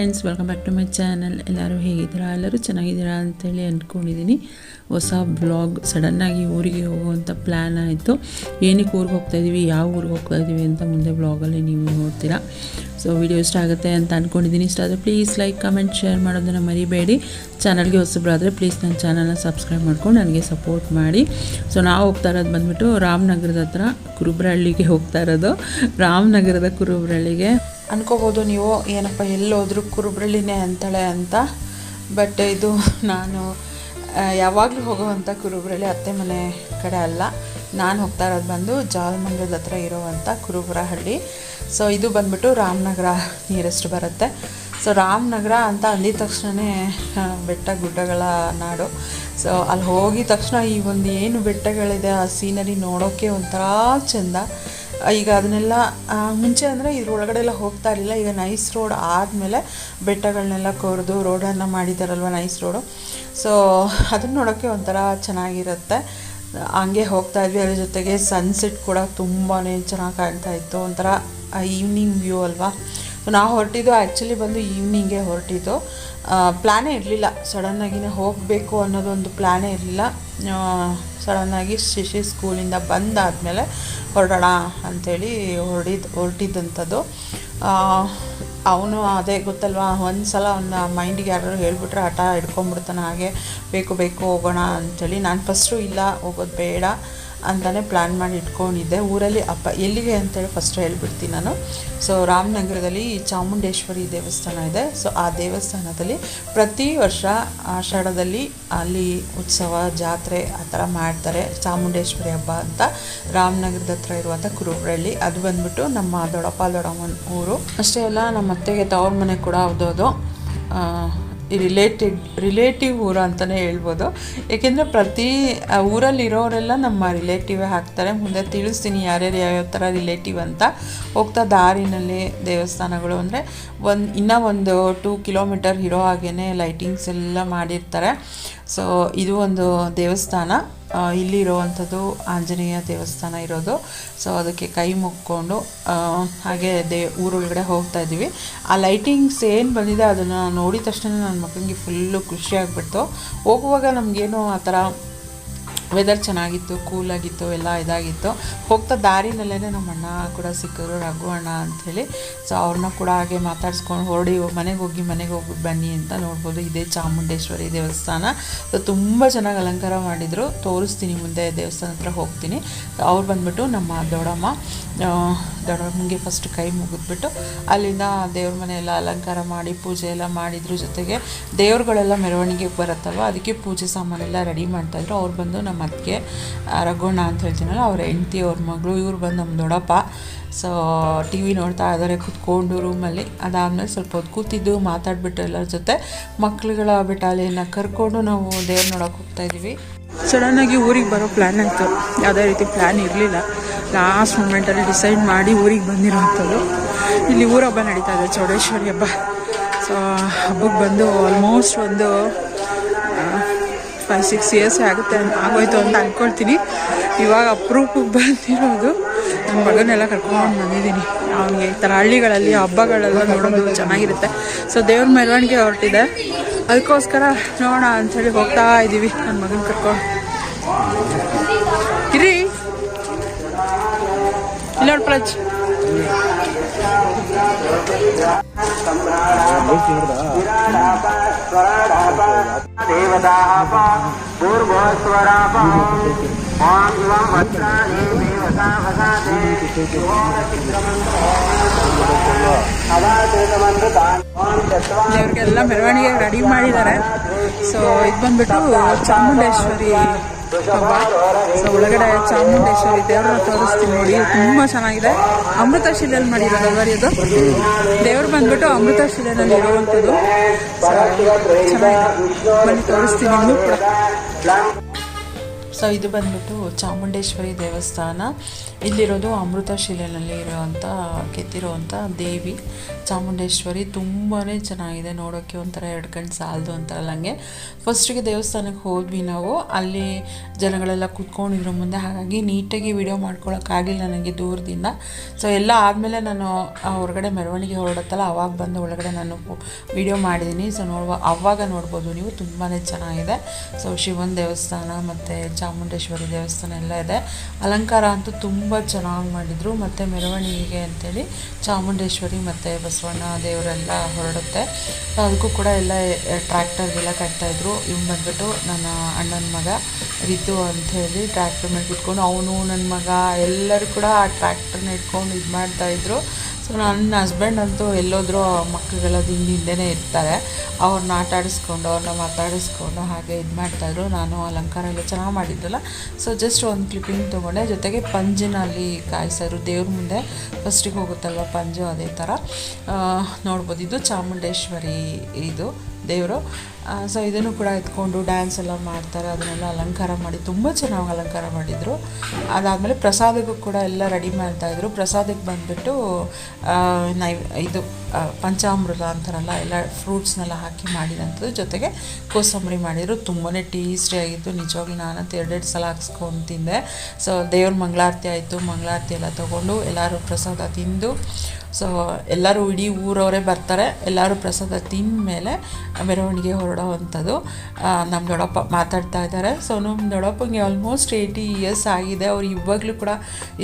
Friends welcome back to my channel ಎಲ್ಲರೂ ಹೇಗಿದ್ದೀರಾ? ಎಲ್ಲರೂ ಚೆನ್ನಾಗಿದ್ದೀರಾ ಅಂತೇಳಿ ಅಂದ್ಕೊಂಡಿದ್ದೀನಿ. ಹೊಸ ಬ್ಲಾಗ್ ಸಡನ್ನಾಗಿ ಊರಿಗೆ ಹೋಗುವಂಥ ಪ್ಲ್ಯಾನ್ ಆಯಿತು. ಏನಕ್ಕೆ ಊರಿಗೆ ಹೋಗ್ತಾಯಿದ್ದೀವಿ ಯಾವ ಊರಿಗೆ ಹೋಗ್ತಾಯಿದ್ದೀವಿ ಅಂತ ಮುಂದೆ ಬ್ಲಾಗಲ್ಲಿ ನೀವು ನೋಡ್ತೀರಾ. ಸೊ ವಿಡಿಯೋ ಇಷ್ಟ ಆಗುತ್ತೆ ಅಂತ ಅಂದ್ಕೊಂಡಿದ್ದೀನಿ ಇಷ್ಟ ಆದರೆ ಪ್ಲೀಸ್ ಲೈಕ್ ಕಮೆಂಟ್ ಶೇರ್ ಮಾಡೋದನ್ನು ಮರಿಬೇಡಿ. ಚಾನಲ್ಗೆ ಹೊಸಬ್ರಾದರೆ ಪ್ಲೀಸ್ ನನ್ನ ಚಾನಲ್ನ ಸಬ್ಸ್ಕ್ರೈಬ್ ಮಾಡ್ಕೊಂಡು ನನಗೆ ಸಪೋರ್ಟ್ ಮಾಡಿ. ಸೊ ನಾವು ಹೋಗ್ತಾ ಇರೋದು ಬಂದುಬಿಟ್ಟು ರಾಮನಗರದ ಹತ್ರ, ಕುರುಬ್ರಹಳ್ಳಿಗೆ ಹೋಗ್ತಾ ಇರೋದು. ರಾಮನಗರದ ಕುರುಬ್ರಹಳ್ಳಿಗೆ. ಅನ್ಕೋಬೋದು ನೀವು, ಏನಪ್ಪ ಎಲ್ಲೋದ್ರೂ ಕುರುಬ್ರಳ್ಳಿನೇ ಅಂತಾಳೆ ಅಂತ. ಬಟ್ ಇದು ನಾನು ಯಾವಾಗಲೂ ಹೋಗುವಂಥ ಕುರುಬ್ರಳ್ಳಿ ಅತ್ತೆ ಮನೆ ಕಡೆ ಅಲ್ಲ. ನಾನು ಹೋಗ್ತಾ ಇರೋದು ಬಂದು ಜಾಲಮಂಗಲದ ಹತ್ರ ಇರೋವಂಥ ಕುರುಬ್ರಹಳ್ಳಿ. ಸೊ ಇದು ಬಂದ್ಬಿಟ್ಟು ರಾಮನಗರ ನಿಯರೆಸ್ಟ್ ಬರುತ್ತೆ. ಸೊ ರಾಮನಗರ ಅಂತ ಅಂದಿದ ತಕ್ಷಣವೇ ಬೆಟ್ಟ ಗುಡ್ಡಗಳ ನಾಡು. ಸೊ ಅಲ್ಲಿ ಹೋಗಿದ ತಕ್ಷಣ ಈ ಒಂದು ಏನು ಬೆಟ್ಟಗಳಿದೆ, ಆ ಸೀನರಿ ನೋಡೋಕ್ಕೆ ಒಂಥರ ಚೆಂದ. ಈಗ ಅದನ್ನೆಲ್ಲ ಮುಂಚೆ ಅಂದರೆ ಇದ್ರ ಎಲ್ಲ ಹೋಗ್ತಾ ಇರಲಿಲ್ಲ. ಈಗ ನೈಸ್ ರೋಡ್ ಆದಮೇಲೆ ಬೆಟ್ಟಗಳನ್ನೆಲ್ಲ ಕೊರೆದು ರೋಡನ್ನು ಮಾಡಿದ್ದಾರಲ್ವ ನೈಸ್ ರೋಡು ಸೊ ಅದನ್ನ ನೋಡೋಕ್ಕೆ ಒಂಥರ ಚೆನ್ನಾಗಿರುತ್ತೆ. ಹಂಗೆ ಹೋಗ್ತಾ ಇದ್ವಿ. ಅದ್ರ ಜೊತೆಗೆ ಸನ್ಸೆಟ್ ಕೂಡ ತುಂಬಾ ಚೆನ್ನಾಗಿ ಕಾಣ್ತಾ ಇತ್ತು. ಒಂಥರ ಈವ್ನಿಂಗ್ ವ್ಯೂ ಅಲ್ವಾ? ನಾವು ಹೊರಟಿದ್ದು ಆ್ಯಕ್ಚುಲಿ ಬಂದು ಈವ್ನಿಂಗೆ ಹೊರಟಿದ್ದು. ಪ್ಲ್ಯಾನೇ ಇರಲಿಲ್ಲ. ಸಡನ್ನಾಗಿನೇ ಹೋಗಬೇಕು ಅನ್ನೋದೊಂದು ಪ್ಲ್ಯಾನೇ ಇರಲಿಲ್ಲ. ಸಡನ್ನಾಗಿ ಶಿಶಿ ಸ್ಕೂಲಿಂದ ಬಂದಾದಮೇಲೆ ಹೊರಡೋಣ ಅಂಥೇಳಿ ಹೊರಡಿದ, ಹೊರಟಿದ್ದಂಥದ್ದು. ಅವನು ಅದೇ ಗೊತ್ತಲ್ವಾ ಒಂದು ಸಲ ಅವನ ಮೈಂಡಿಗೆ ಯಾರು ಹೇಳಿಬಿಟ್ರೆ ಹಠ ಹಿಡ್ಕೊಂಬಿಡ್ತಾನೆ ಹಾಗೆ ಬೇಕು ಬೇಕು ಹೋಗೋಣ ಅಂಥೇಳಿ ನಾನು ಫಸ್ಟು ಇಲ್ಲ, ಹೋಗೋದು ಬೇಡ. ಅಂತಲೇ ಪ್ಲ್ಯಾನ್ ಮಾಡಿ ಇಟ್ಕೊಂಡಿದ್ದೆ. ಊರಲ್ಲಿ ಅಪ್ಪ ಎಲ್ಲಿಗೆ ಅಂತೇಳಿ ಫಸ್ಟ್ ಹೇಳ್ಬಿಡ್ತೀನಿ ನಾನು. ಸೊ ರಾಮನಗರದಲ್ಲಿ ಚಾಮುಂಡೇಶ್ವರಿ ದೇವಸ್ಥಾನ ಇದೆ. ಸೊ ಆ ದೇವಸ್ಥಾನದಲ್ಲಿ ಪ್ರತಿ ವರ್ಷ ಆಷಾಢದಲ್ಲಿ ಅಲ್ಲಿ ಉತ್ಸವ, ಜಾತ್ರೆ ಆ ಥರ ಮಾಡ್ತಾರೆ. ಚಾಮುಂಡೇಶ್ವರಿ ಹಬ್ಬ ಅಂತ ರಾಮನಗರದ ಹತ್ರ ಇರುವಂಥ ಕುರುಬ್ರಳ್ಳಿ ಅದು ಬಂದ್ಬಿಟ್ಟು ನಮ್ಮ ದೊಡ್ಡಪ್ಪ, ದೊಡ್ಡಮ್ಮನ ಊರು. ಅಷ್ಟೇ ಅಲ್ಲ, ನಮ್ಮ ಅತ್ತೆಗೆ ತವ್ರ ಮನೆ ಕೂಡ ಹೌದೋದು. ರಿಲೇಟೆಡ್ ರಿಲೇಟಿವ್ ಊರು ಅಂತಲೇ ಹೇಳ್ಬೋದು. ಏಕೆಂದರೆ ಪ್ರತಿ ಊರಲ್ಲಿರೋರೆಲ್ಲ ನಮ್ಮ ರಿಲೇಟಿವೇ ಹಾಕ್ತಾರೆ. ಮುಂದೆ ತಿಳಿಸ್ತೀನಿ ಯಾರ್ಯಾರು ಯಾವ್ಯಾವ ಥರ ರಿಲೇಟಿವ್ ಅಂತ. ಹೋಗ್ತಾ ದಾರಿನಲ್ಲಿ ದೇವಸ್ಥಾನಗಳು ಅಂದರೆ ಒಂದು, ಇನ್ನೂ ಒಂದು ಟೂ ಕಿಲೋಮೀಟರ್ ಇರೋ ಹಾಗೇ ಲೈಟಿಂಗ್ಸ್ ಎಲ್ಲ ಮಾಡಿರ್ತಾರೆ. ಸೊ ಇದು ಒಂದು ದೇವಸ್ಥಾನ. ಇಲ್ಲಿರುವಂಥದ್ದು ಆಂಜನೇಯ ದೇವಸ್ಥಾನ ಇರೋದು. ಸೊ ಅದಕ್ಕೆ ಕೈ ಮುಕ್ಕೊಂಡು ಹಾಗೆ ದೇ, ಊರೊಳಗಡೆ ಹೋಗ್ತಾ ಇದ್ದೀವಿ. ಆ ಲೈಟಿಂಗ್ಸ್ ಏನು ಬಂದಿದೆ ಅದನ್ನು ನೋಡಿದ ತಕ್ಷಣ ನನ್ನ ಮಕ್ಕಳಿಗೆ ಫುಲ್ಲು ಖುಷಿಯಾಗ್ಬಿಡ್ತು ಹೋಗುವಾಗ ನಮಗೇನು ಆ ಥರ ವೆದರ್ ಚೆನ್ನಾಗಿತ್ತು ಕೂಲಾಗಿತ್ತು ಎಲ್ಲ ಇದಾಗಿತ್ತು. ಹೋಗ್ತಾ ದಾರಿನಲ್ಲೇ ನಮ್ಮ ಅಣ್ಣ ಕೂಡ ಸಿಕ್ಕರು ರಘು ಅಣ್ಣ ಅಂಥೇಳಿ. ಸೊ ಅವ್ರನ್ನ ಕೂಡ ಹಾಗೆ ಮಾತಾಡ್ಸ್ಕೊಂಡು ಹೊರಡಿ, ಮನೆಗೆ ಹೋಗಿ ಮನೆಗೆ ಹೋಗಿ ಬನ್ನಿ ಅಂತ ನೋಡ್ಬೋದು. ಇದೇ ಚಾಮುಂಡೇಶ್ವರಿ ದೇವಸ್ಥಾನ. ಸೊ ತುಂಬ ಚೆನ್ನಾಗಿ ಅಲಂಕಾರ ಮಾಡಿದರು. ತೋರಿಸ್ತೀನಿ ಮುಂದೆ ದೇವಸ್ಥಾನ ಹತ್ರ ಹೋಗ್ತೀನಿ. ಅವ್ರು ಬಂದುಬಿಟ್ಟು ನಮ್ಮ ದೊಡ್ಡಮ್ಮ ದೊಡಮ್ಮಗೆ ಫಸ್ಟ್ ಕೈ ಮುಗಿದ್ಬಿಟ್ಟು ಅಲ್ಲಿಂದ ದೇವ್ರ ಮನೆ ಎಲ್ಲ ಅಲಂಕಾರ ಮಾಡಿ, ಪೂಜೆ ಎಲ್ಲ ಮಾಡಿದ್ರು ಜೊತೆಗೆ ದೇವ್ರುಗಳೆಲ್ಲ ಮೆರವಣಿಗೆಗೆ ಬರುತ್ತಲ್ವ? ಅದಕ್ಕೆ ಪೂಜೆ ಸಾಮಾನೆಲ್ಲ ರೆಡಿ ಮಾಡ್ತಾಯಿದ್ರು ಅವ್ರು ಬಂದು ನಮ್ಮ ಅತ್ತಿಗೆ ರಘುಣ್ಣ ಅಂತ ಹೇಳ್ತೀನಲ್ಲ, ಅವ್ರ ಹೆಂಡ್ತಿ, ಅವ್ರ ಮಗಳು, ಇವ್ರು ಬಂದು ನಮ್ಮ ದೊಡ್ಡಪ್ಪ. ಸೊ ಟಿ ವಿ ನೋಡ್ತಾ ಇದ್ದಾರೆ ಕೂತ್ಕೊಂಡು ರೂಮಲ್ಲಿ ಅದಾದಮೇಲೆ ಸ್ವಲ್ಪ ಹೊತ್ತು ಕೂತಿದ್ದು, ಮಾತಾಡಿಬಿಟ್ಟು ಎಲ್ಲರ ಜೊತೆ. ಮಕ್ಕಳುಗಳ ಬೆಟಾಲಿಯನ್ನ ಕರ್ಕೊಂಡು ನಾವು ದೇವ್ರು ನೋಡೋಕೆ ಹೋಗ್ತಾ ಇದ್ದೀವಿ ಸಡನ್ನಾಗಿ ಊರಿಗೆ ಬರೋ ಪ್ಲ್ಯಾನ್ ಆಯಿತು ಯಾವುದೇ ರೀತಿ ಪ್ಲ್ಯಾನ್ ಇರಲಿಲ್ಲ. ಲಾಸ್ಟ್ ಮೂಮೆಂಟಲ್ಲಿ ಡಿಸೈಡ್ ಮಾಡಿ ಊರಿಗೆ ಬಂದಿರೋವಂಥದ್ದು ಇಲ್ಲಿ ಊರ ಹಬ್ಬ ನಡೀತಾ ಇದೆ, ಚೌಡೇಶ್ವರಿ ಹಬ್ಬ. ಸೊ ಹಬ್ಬಕ್ಕೆ ಬಂದು ಆಲ್ಮೋಸ್ಟ್ ಒಂದು ಫೈವ್ ಸಿಕ್ಸ್ ಇಯರ್ಸ್ ಆಗುತ್ತೆ ಆಗೋಯ್ತು ಅಂತ ಅಂದ್ಕೊಳ್ತೀನಿ ಇವಾಗ ಅಪ್ರೂಪಕ್ಕೆ ಬಂದಿರೋದು. ನನ್ನ ಮಗನೆಲ್ಲ ಕರ್ಕೊಂಡು ಬಂದಿದ್ದೀನಿ. ಅವನಿಗೆ ಈ ಥರ ಹಳ್ಳಿಗಳಲ್ಲಿ, ಹಬ್ಬಗಳೆಲ್ಲ ನೋಡೋದು ಚೆನ್ನಾಗಿರುತ್ತೆ. ಸೊ ದೇವ್ರ ಮೆರವಣಿಗೆ ಹೊರಟಿದೆ. ಅದಕ್ಕೋಸ್ಕರ ನೋಡೋಣ ಅಂಥೇಳಿ ಹೋಗ್ತಾ ಇದ್ದೀವಿ ನನ್ನ ಮಗನ ಕರ್ಕೊಂಡು. ಇರಿ. ಇಲ್ಲ ನೋಡಿ ಪ್ರಜ್. देवताः पूर्वोस्वराप ॐ इवं वस्त्राणि देवता वसाते अवाचेतमन्त्रतान् ॐ चत्वारि ದೇವ್ರಿಗೆಲ್ಲ ಮೆರವಣಿಗೆ ರೆಡಿ ಮಾಡಿದ್ದಾರೆ ಸೊ ಇದು ಬಂದ್ಬಿಟ್ಟು ಚಾಮುಂಡೇಶ್ವರಿ ಹಬ್ಬ ಸೊ ಒಳಗಡೆ ಚಾಮುಂಡೇಶ್ವರಿ ದೇವ್ರನ್ನ ತೋರಿಸ್ತೀನಿ ನೋಡಿ. ತುಂಬಾ ಚೆನ್ನಾಗಿದೆ. ಅಮೃತ ಶಿಲೆಯಲ್ಲಿ ಮಾಡಿರೋದಲ್ವ ಇದು ದೇವ್ರು ಬಂದ್ಬಿಟ್ಟು ಅಮೃತ ಶಿಲೆಯಲ್ಲಿ ಇರುವಂಥದ್ದು. ಸೊ ಚೆನ್ನಾಗಿದೆ. ಬನ್ನಿ, ತೋರಿಸ್ತೀನಿ ನಿಮಗೂ ಕೂಡ. ಸೊ ಇದು ಬಂದ್ಬಿಟ್ಟು ಚಾಮುಂಡೇಶ್ವರಿ ದೇವಸ್ಥಾನ. ಇಲ್ಲಿರೋದು ಅಮೃತ ಶಿಲೆಯಲ್ಲಿ ಇರುವಂಥ ಕೆತ್ತಿರುವಂಥ ದೇವಿ. ಚಾಮುಂಡೇಶ್ವರಿ ತುಂಬಾ ಚೆನ್ನಾಗಿದೆ. ನೋಡೋಕ್ಕೆ ಒಂಥರ ಎರಡು ಕಣ್ಣು ಸಾಲದು ಅಂತಾರಲ್ಲ ಹಂಗೆ. ಫಸ್ಟಿಗೆ ದೇವಸ್ಥಾನಕ್ಕೆ ಹೋದ್ವಿ ನಾವು. ಅಲ್ಲಿ ಜನಗಳೆಲ್ಲ ಕುತ್ಕೊಂಡಿರೋ ಮುಂದೆ ಹಾಗಾಗಿ ನೀಟಾಗಿ ವಿಡಿಯೋ ಮಾಡ್ಕೊಳೋಕ್ಕಾಗಿಲ್ಲ ನನಗೆ ದೂರದಿಂದ. ಸೊ ಎಲ್ಲ ಆದಮೇಲೆ ನಾನು ಹೊರಗಡೆ ಮೆರವಣಿಗೆ ಹೊರಡತ್ತಲ್ಲ, ಅವಾಗ ಬಂದು ಒಳಗಡೆ ನಾನು ವಿಡಿಯೋ ಮಾಡಿದ್ದೀನಿ ಸೊ ನೋಡುವ, ಅವಾಗ ನೋಡ್ಬೋದು ನೀವು. ತುಂಬಾ ಚೆನ್ನಾಗಿದೆ. ಸೊ ಶಿವನ ದೇವಸ್ಥಾನ ಮತ್ತು ಚಾಮುಂಡೇಶ್ವರಿ ದೇವಸ್ಥಾನ ಎಲ್ಲ ಇದೆ. ಅಲಂಕಾರ ಅಂತೂ ತುಂಬ ಚೆನ್ನಾಗಿ ಮಾಡಿದರು. ಮತ್ತು ಮೆರವಣಿಗೆ ಅಂತೇಳಿ ಚಾಮುಂಡೇಶ್ವರಿ ಮತ್ತು ಬಸವಣ್ಣ ದೇವರೆಲ್ಲ ಹೊರಡುತ್ತೆ. ಅದಕ್ಕೂ ಕೂಡ ಎಲ್ಲ ಟ್ರ್ಯಾಕ್ಟರ್ಗೆಲ್ಲ ಕಟ್ತಾಯಿದ್ರು ಇವ್ನು ಬಂದ್ಬಿಟ್ಟು ನನ್ನ ಅಣ್ಣನ ಮಗ ರಿತು ಅಂಥೇಳಿ ಟ್ರ್ಯಾಕ್ಟರ್ ಮೇಲೆ ಕುತ್ಕೊಂಡು, ಅವನು ನನ್ನ ಮಗ, ಎಲ್ಲರೂ ಕೂಡ ಆ ಟ್ರ್ಯಾಕ್ಟರ್ನ ಇಟ್ಕೊಂಡು ಇದು ಮಾಡ್ತಾಯಿದ್ರು ಸೊ ನನ್ನ ಹಸ್ಬೆಂಡ್ ಅಂತೂ ಎಲ್ಲೋದ್ರೂ ಮಕ್ಕಳುಗಳ ಹಿಂದೆ ಹಿಂದೆನೇ ಇರ್ತಾರೆ. ಅವ್ರನ್ನ ಆಟ ಆಡಿಸ್ಕೊಂಡು ಅವ್ರನ್ನ ಮಾತಾಡಿಸ್ಕೊಂಡು ಹಾಗೆ ಇದು ಮಾಡ್ತಾಯಿದ್ರು ನಾನು ಅಲಂಕಾರ ಎಲ್ಲ ಚೆನ್ನಾಗಿ ಮಾಡಿದ್ದಲ್ಲ. ಸೊ ಜಸ್ಟ್ ಒಂದು ಕ್ಲಿಪ್ಪಿಂಗ್ ತೊಗೊಂಡೆ. ಜೊತೆಗೆ ಪಂಜಿನಲ್ಲಿ ಕಾಯಿಸಿದ್ರು. ದೇವ್ರ ಮುಂದೆ ಫಸ್ಟಿಗೆ ಹೋಗುತ್ತಲ್ವ ಪಂಜು? ಅದೇ ಥರ ನೋಡ್ಬೋದು. ಇದು ಚಾಮುಂಡೇಶ್ವರಿ, ಇದು ದೇವರು. ಸೊ ಇದನ್ನು ಕೂಡ ಎತ್ಕೊಂಡು ಡ್ಯಾನ್ಸ್ ಎಲ್ಲ ಮಾಡ್ತಾರೆ, ಅದನ್ನೆಲ್ಲ ಅಲಂಕಾರ ಮಾಡಿ, ತುಂಬ ಚೆನ್ನಾಗಿ ಅಲಂಕಾರ ಮಾಡಿದರು. ಅದಾದಮೇಲೆ ಪ್ರಸಾದಕ್ಕೂ ಕೂಡ ಎಲ್ಲ ರೆಡಿ ಮಾಡ್ತಾಯಿದ್ರು ಪ್ರಸಾದಕ್ಕೆ ಬಂದುಬಿಟ್ಟು ನೈ, ಇದು ಪಂಚಾಮೃತ ಅಂತಾರಲ್ಲ, ಎಲ್ಲ ಫ್ರೂಟ್ಸ್ನೆಲ್ಲ ಹಾಕಿ ಮಾಡಿದಂಥದ್ದು. ಜೊತೆಗೆ ಕೋಸಂಬರಿ ಮಾಡಿದರು. ತುಂಬಾ ಟೇಸ್ಟಿಯಾಗಿತ್ತು ನಿಜವಾಗ್ಲೂ ನಾನಂತೂ ಎರಡೆರಡು ಸಲ ಹಾಕ್ಸ್ಕೊಂಡು ತಿಂದೆ. ಸೊ ದೇವ್ರ ಮಂಗಳಾರತಿ ಆಯಿತು. ಮಂಗಳಾರತಿ ಎಲ್ಲ ತೊಗೊಂಡು ಎಲ್ಲರೂ ಪ್ರಸಾದ ತಿಂದು ಸೊ ಎಲ್ಲರೂ ಇಡೀ ಊರವರೇ ಬರ್ತಾರೆ. ಎಲ್ಲರೂ ಪ್ರಸಾದ ತಿಂದ ಮೇಲೆ ಮೆರವಣಿಗೆ ಅಂಥದ್ದು ನಮ್ಮ ದೊಡ್ಡಪ್ಪ ಮಾತಾಡ್ತಾ ಇದ್ದಾರೆ. ಸೊ ನಮ್ಮ ದೊಡ್ಡಪ್ಪಂಗೆ ಆಲ್ಮೋಸ್ಟ್ ಏಯ್ಟಿ ಇಯರ್ಸ್ ಆಗಿದೆ. ಅವ್ರು ಇವಾಗಲೂ ಕೂಡ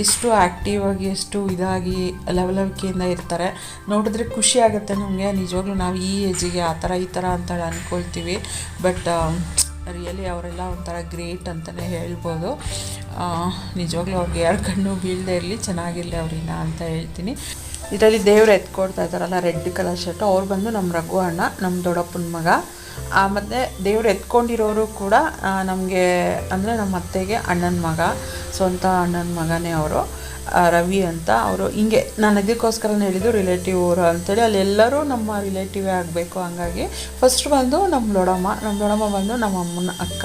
ಎಷ್ಟು ಆ್ಯಕ್ಟಿವ್ ಆಗಿ, ಎಷ್ಟು ಇದಾಗಿ ಲವಲವಿಕೆಯಿಂದ ಇರ್ತಾರೆ. ನೋಡಿದ್ರೆ ಖುಷಿ ಆಗುತ್ತೆ ನಮಗೆ. ನಿಜವಾಗ್ಲೂ ನಾವು ಈ ಏಜಿಗೆ ಆ ಥರ, ಈ ಥರ ಅಂತ ಅಂದ್ಕೊಳ್ತೀವಿ ಬಟ್ ರಿಯಲಿ ಅವರೆಲ್ಲ ಒಂಥರ ಗ್ರೇಟ್ ಅಂತಲೇ ಹೇಳ್ಬೋದು. ನಿಜವಾಗ್ಲೂ ಅವ್ರಿಗೆ ಯಾರ ಕಣ್ಣು ಬೀಳದೆ ಇರಲಿ, ಚೆನ್ನಾಗಿರಲಿ ಅವ್ರಿನ ಅಂತ ಹೇಳ್ತೀನಿ. ಇದರಲ್ಲಿ ದೇವ್ರು ಎತ್ಕೊಡ್ತಾ ಇದ್ದಾರಲ್ಲ, ರೆಡ್ ಕಲರ್ ಶರ್ಟು ಅವ್ರು ಬಂದು ನಮ್ಮ ರಘು ಅಣ್ಣ ನಮ್ಮ ದೊಡ್ಡಪ್ಪನ ಮಗ. ಮತ್ತು ದೇವ್ರು ಎತ್ಕೊಂಡಿರೋರು ಕೂಡ ನಮಗೆ ಅಂದರೆ ನಮ್ಮ ಅತ್ತೆಗೆ ಅಣ್ಣನ ಮಗ, ಸ್ವಂತ ಅಣ್ಣನ ಮಗನೇ ಅವರು ರವಿ ಅಂತ ಅವರು. ಹಿಂಗೆ ನಾನು ಇದಕ್ಕೋಸ್ಕರ ಹೇಳಿದ್ದು ರಿಲೇಟಿವ್ ಅವರು ಅಂಥೇಳಿ ಅಲ್ಲೆಲ್ಲರೂ ನಮ್ಮ ರಿಲೇಟಿವೇ ಆಗಬೇಕು ಹಂಗಾಗಿ ಫಸ್ಟ್ ಬಂದು ನಮ್ಮ ದೊಡಮ್ಮ ನಮ್ಮ ದೊಡಮ್ಮ ಬಂದು ನಮ್ಮ ಅಮ್ಮನ ಅಕ್ಕ.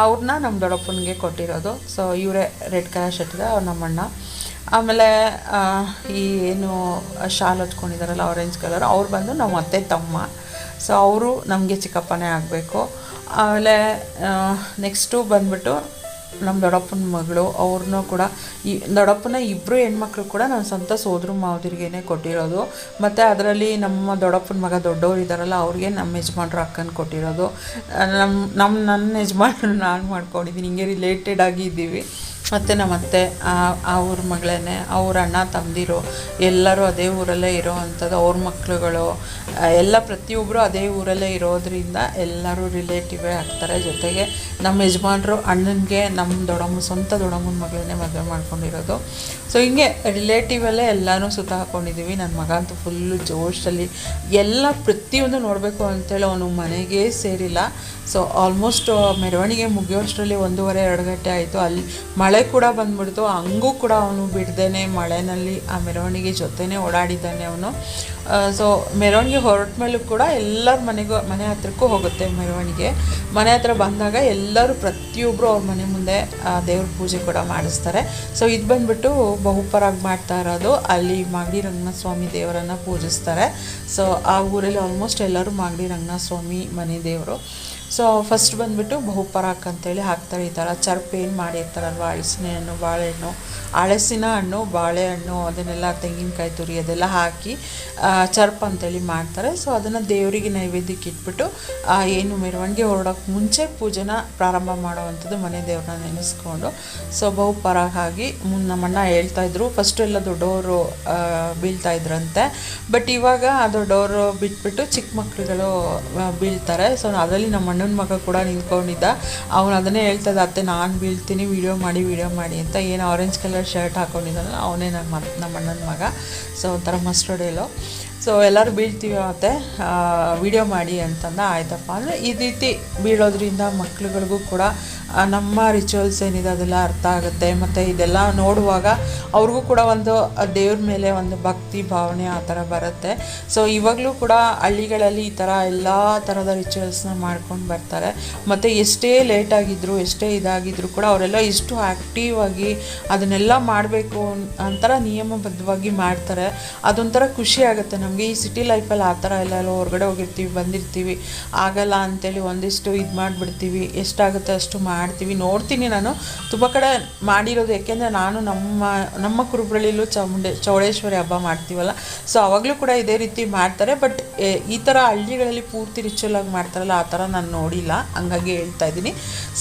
ಅವ್ರನ್ನ ನಮ್ಮ ದೊಡ್ಡಪ್ಪನಿಗೆ ಕೊಟ್ಟಿರೋದು. ಸೊ ಇವರೇ ರೆಡ್ ಕಲರ್ ಶರ್ಟ್ ಇದೆ, ಅವ್ರು ನಮ್ಮಣ್ಣ. ಆಮೇಲೆ ಈ ಏನು ಶಾಲ್ ಹಚ್ಕೊಂಡಿದ್ದಾರಲ್ಲ ಆರೆಂಜ್ ಕಲರ್ ಅವ್ರು ಬಂದು ನಮ್ಮ ಅತ್ತೆ ತಮ್ಮ. ಸೊ ಅವರು ನಮಗೆ ಚಿಕ್ಕಪ್ಪನೇ ಆಗಬೇಕು. ಆಮೇಲೆ ನೆಕ್ಸ್ಟು ಬಂದ್ಬಿಟ್ಟು ನಮ್ಮ ದೊಡ್ಡಪ್ಪನ ಮಗಳು ಅವ್ರನ್ನೂ ಕೂಡ ಈ, ದೊಡ್ಡಪ್ಪನ ಇಬ್ಬರು ಹೆಣ್ಮಕ್ಳು ಕೂಡ ನನ್ನ ಸ್ವಂತ ಸೋದ್ರ ಮಾವದಿರಿಗೇನೆ ಕೊಟ್ಟಿರೋದು. ಮತ್ತು ಅದರಲ್ಲಿ ನಮ್ಮ ದೊಡ್ಡಪ್ಪನ ಮಗ ದೊಡ್ಡವ್ರು ಇದ್ದಾರಲ್ಲ ಅವ್ರಿಗೆ ನಮ್ಮ ಯಜಮಾನ್ರು ಅಕ್ಕನ ಕೊಟ್ಟಿರೋದು. ನಮ್ಮ ನಮ್ಮ ನನ್ನ ಯಜಮಾನ್ರು ನಾನು ಮಾಡ್ಕೊಂಡಿದ್ದೀನಿ ಹಿಂಗೆ ರಿಲೇಟೆಡ್ ಆಗಿ ಇದ್ದೀವಿ. ಮತ್ತು ನಮ್ಮ ಅತ್ತೆ ಆ- ಊರ ಮಗಳೇ ಅವ್ರ ಅಣ್ಣ ತಮ್ಮದಿರು ಎಲ್ಲರೂ ಅದೇ ಊರಲ್ಲೇ ಇರೋ ಅಂಥದ್ದು, ಅವ್ರ ಮಕ್ಕಳುಗಳು ಎಲ್ಲ ಪ್ರತಿಯೊಬ್ಬರು ಅದೇ ಊರಲ್ಲೇ ಇರೋದರಿಂದ ಎಲ್ಲರೂ ರಿಲೇಟಿವೇ ಆಗ್ತಾರೆ. ಜೊತೆಗೆ ನಮ್ಮ ಯಜಮಾನ್ರು ಅಣ್ಣನಿಗೆ ನಮ್ಮ ದೊಡ್ಡಮ್ಮ ಸ್ವಂತ ದೊಡ್ಡಮ್ಮನ ಮಗಳನ್ನೇ ಮದುವೆ ಮಾಡ್ಕೊಂಡಿರೋದು. ಸೊ ಹಿಂಗೆ ರಿಲೇಟಿವಲ್ಲೇ ಎಲ್ಲನೂ ಸುತ್ತ ಹಾಕ್ಕೊಂಡಿದ್ದೀವಿ ನನ್ನ ಮಗ ಅಂತೂ ಫುಲ್ಲು ಜೋಶಲ್ಲಿ ಎಲ್ಲ ಪ್ರತಿಯೊಂದು ನೋಡಬೇಕು ಅಂತೇಳಿ ಅವನು ಮನೆಗೇ ಸೇರಿಲ್ಲ. ಸೊ ಆಲ್ಮೋಸ್ಟ್ ಮೆರವಣಿಗೆ ಮುಗಿಯೋಷ್ಟರಲ್ಲಿ ಒಂದೂವರೆ, ಎರಡು ಗಂಟೆ ಆಯಿತು. ಅಲ್ಲಿ ಮಳೆ ಕೂಡ ಬಂದ್ಬಿಡ್ತು. ಹಂಗೂ ಕೂಡ ಅವನು ಬಿಡ್ದೇ ಮಳೆನಲ್ಲಿ, ಆ ಮೆರವಣಿಗೆ ಜೊತೆನೇ ಓಡಾಡಿದ್ದಾನೆ ಅವನು. ಸೊ ಮೆರವಣಿಗೆ ಹೊರಟ ಮೇಲೂ ಕೂಡ ಎಲ್ಲರ ಮನೆಗೂ, ಮನೆ ಹತ್ರಕ್ಕೂ ಹೋಗುತ್ತೆ ಮೆರವಣಿಗೆ. ಮನೆ ಹತ್ರ ಬಂದಾಗ ಎಲ್ಲರೂ ಪ್ರತಿಯೊಬ್ಬರು ಅವ್ರ ಮನೆ ಮುಂದೆ ದೇವ್ರ ಪೂಜೆ ಕೂಡ ಮಾಡಿಸ್ತಾರೆ. ಸೊ ಇದು ಬಂದ್ಬಿಟ್ಟು ಬಹುಪರಾಗಿ ಮಾಡ್ತಾ ಇರೋದು. ಅಲ್ಲಿ ಮಾಗಡಿ ರಂಗನಾಥ ಸ್ವಾಮಿ ದೇವರನ್ನು ಪೂಜಿಸ್ತಾರೆ. ಸೊ ಆ ಊರಲ್ಲಿ ಆಲ್ಮೋಸ್ಟ್ ಎಲ್ಲರೂ ಮಾಗಡಿ ರಂಗನಾಥ ಸ್ವಾಮಿ ಮನೆ ದೇವರು. ಸೊ ಫಸ್ಟ್ ಬಂದುಬಿಟ್ಟು ಬಹುಪರಾಕ್ ಅಂತೇಳಿ ಹಾಕ್ತಾರೆ. ಈ ಥರ ಚರ್ಪ್ ಏನು ಮಾಡಿರ್ತಾರಲ್ವ ಹಳಸಿನ ಹಣ್ಣು ಬಾಳೆಹಣ್ಣು ಹಳಸಿನ ಹಣ್ಣು ಬಾಳೆಹಣ್ಣು ಅದನ್ನೆಲ್ಲ ತೆಂಗಿನಕಾಯಿ ತುರಿ ಅದೆಲ್ಲ ಹಾಕಿ ಚರ್ಪ್ ಅಂತೇಳಿ ಮಾಡ್ತಾರೆ. ಸೊ ಅದನ್ನು ದೇವರಿಗೆ ನೈವೇದ್ಯಕ್ಕೆ ಇಟ್ಬಿಟ್ಟು ಏನು ಮೆರವಣಿಗೆ ಹೊರಡೋಕ್ಕೆ ಮುಂಚೆ ಪೂಜೆನ ಪ್ರಾರಂಭ ಮಾಡುವಂಥದ್ದು ಮನೆ ದೇವ್ರನ್ನ ನೆನೆಸ್ಕೊಂಡು. ಸೊ ಬಹುಪರಾಕ್ ಆಗಿ ನಮ್ಮಣ್ಣ ಹೇಳ್ತಾ ಇದ್ರು. ಫಸ್ಟ್ ಎಲ್ಲ ದೊಡ್ಡವರು ಬೀಳ್ತಾಯಿದ್ರಂತೆ ಬಟ್ ಇವಾಗ ದೊಡ್ಡವರು ಬಿಟ್ಬಿಟ್ಟು ಚಿಕ್ಕ ಮಕ್ಕಳುಗಳು ಬೀಳ್ತಾರೆ. ಸೊ ಅದರಲ್ಲಿ ನಮ್ಮ ಅಣ್ಣನ ಮಗ ಕೂಡ ನಿಂತ್ಕೊಂಡಿದ್ದ. ಅವನು ಅದನ್ನೇ ಹೇಳ್ತದ, ಅತ್ತೆ, ನಾನು ಬೀಳ್ತೀನಿ ವಿಡಿಯೋ ಮಾಡಿ ವಿಡಿಯೋ ಮಾಡಿ ಅಂತ ಏನು ಆರೆಂಜ್ ಕಲರ್ ಶರ್ಟ್ ಹಾಕೊಂಡಿದ್ದಾನಲ್ಲ, ಅವನೇ ನಮ್ಮ ನಮ್ಮ ಅಣ್ಣನ ಮಗ. ಸೊ ಒಂಥರ ಮಸ್ಟರ್ಡ್ ಎಲ್ಲೋ. ಸೊ ಎಲ್ಲರೂ ಬೀಳ್ತೀವಿ ಮತ್ತೆ ವಿಡಿಯೋ ಮಾಡಿ ಅಂತಂದ, ಆಯ್ತಪ್ಪ. ಅಂದರೆ ಈ ರೀತಿ ಬೀಳೋದ್ರಿಂದ ಮಕ್ಳುಗಳಿಗೂ ಕೂಡ ನಮ್ಮ ರಿಚುವಲ್ಸ್ ಏನಿದೆ ಅದೆಲ್ಲ ಅರ್ಥ ಆಗುತ್ತೆ. ಮತ್ತು ಇದೆಲ್ಲ ನೋಡುವಾಗ ಅವ್ರಿಗೂ ಕೂಡ ಒಂದು ದೇವ್ರ ಮೇಲೆ ಒಂದು ಭಕ್ತಿ ಭಾವನೆ ಆ ಥರ ಬರುತ್ತೆ. ಸೊ ಇವಾಗಲೂ ಕೂಡ ಹಳ್ಳಿಗಳಲ್ಲಿ ಈ ಥರ ಎಲ್ಲ ಥರದ ರಿಚುವಲ್ಸ್ನ ಮಾಡ್ಕೊಂಡು ಬರ್ತಾರೆ. ಮತ್ತು ಎಷ್ಟೇ ಲೇಟ್ ಆಗಿದ್ರು, ಎಷ್ಟೇ ಇದಾಗಿದ್ರು ಕೂಡ ಅವರೆಲ್ಲ ಇಷ್ಟು ಆ್ಯಕ್ಟಿವ್ ಆಗಿ ಅದನ್ನೆಲ್ಲ ಮಾಡಬೇಕು ಅಂತರ ನಿಯಮಬದ್ಧವಾಗಿ ಮಾಡ್ತಾರೆ. ಅದೊಂಥರ ಖುಷಿ ಆಗುತ್ತೆ ನಮಗೆ. ಈ ಸಿಟಿ ಲೈಫಲ್ಲಿ ಆ ಥರ ಎಲ್ಲ ಹೊರಗಡೆ ಹೋಗಿರ್ತೀವಿ, ಬಂದಿರ್ತೀವಿ. ಆಗಲ್ಲ ಅಂತೇಳಿ ಒಂದಿಷ್ಟು ಇದು ಮಾಡಿಬಿಡ್ತೀವಿ. ಎಷ್ಟಾಗುತ್ತೆ ಅಷ್ಟು ಮಾಡ್ತೀವಿ, ನೋಡ್ತೀನಿ ನಾನು. ತುಂಬ ಕಡೆ ಮಾಡಿರೋದು ಯಾಕೆಂದರೆ ನಾನು ನಮ್ಮ ನಮ್ಮ ಕುರುಬಳ್ಳಿಲೂ ಚಾಮುಂಡೆ, ಚೌಡೇಶ್ವರಿ ಹಬ್ಬ ಮಾಡ್ತೀವಲ್ಲ. ಸೊ ಅವಾಗಲೂ ಕೂಡ ಇದೇ ರೀತಿ ಮಾಡ್ತಾರೆ. ಬಟ್ ಈ ಥರ ಹಳ್ಳಿಗಳಲ್ಲಿ ಪೂರ್ತಿ ರಿಚುವಲ್ ಆಗಿ ಮಾಡ್ತಾರಲ್ಲ, ಆ ಥರ ನಾನು ನೋಡಿಲ್ಲ. ಹಂಗಾಗಿ ಹೇಳ್ತಾ ಇದ್ದೀನಿ.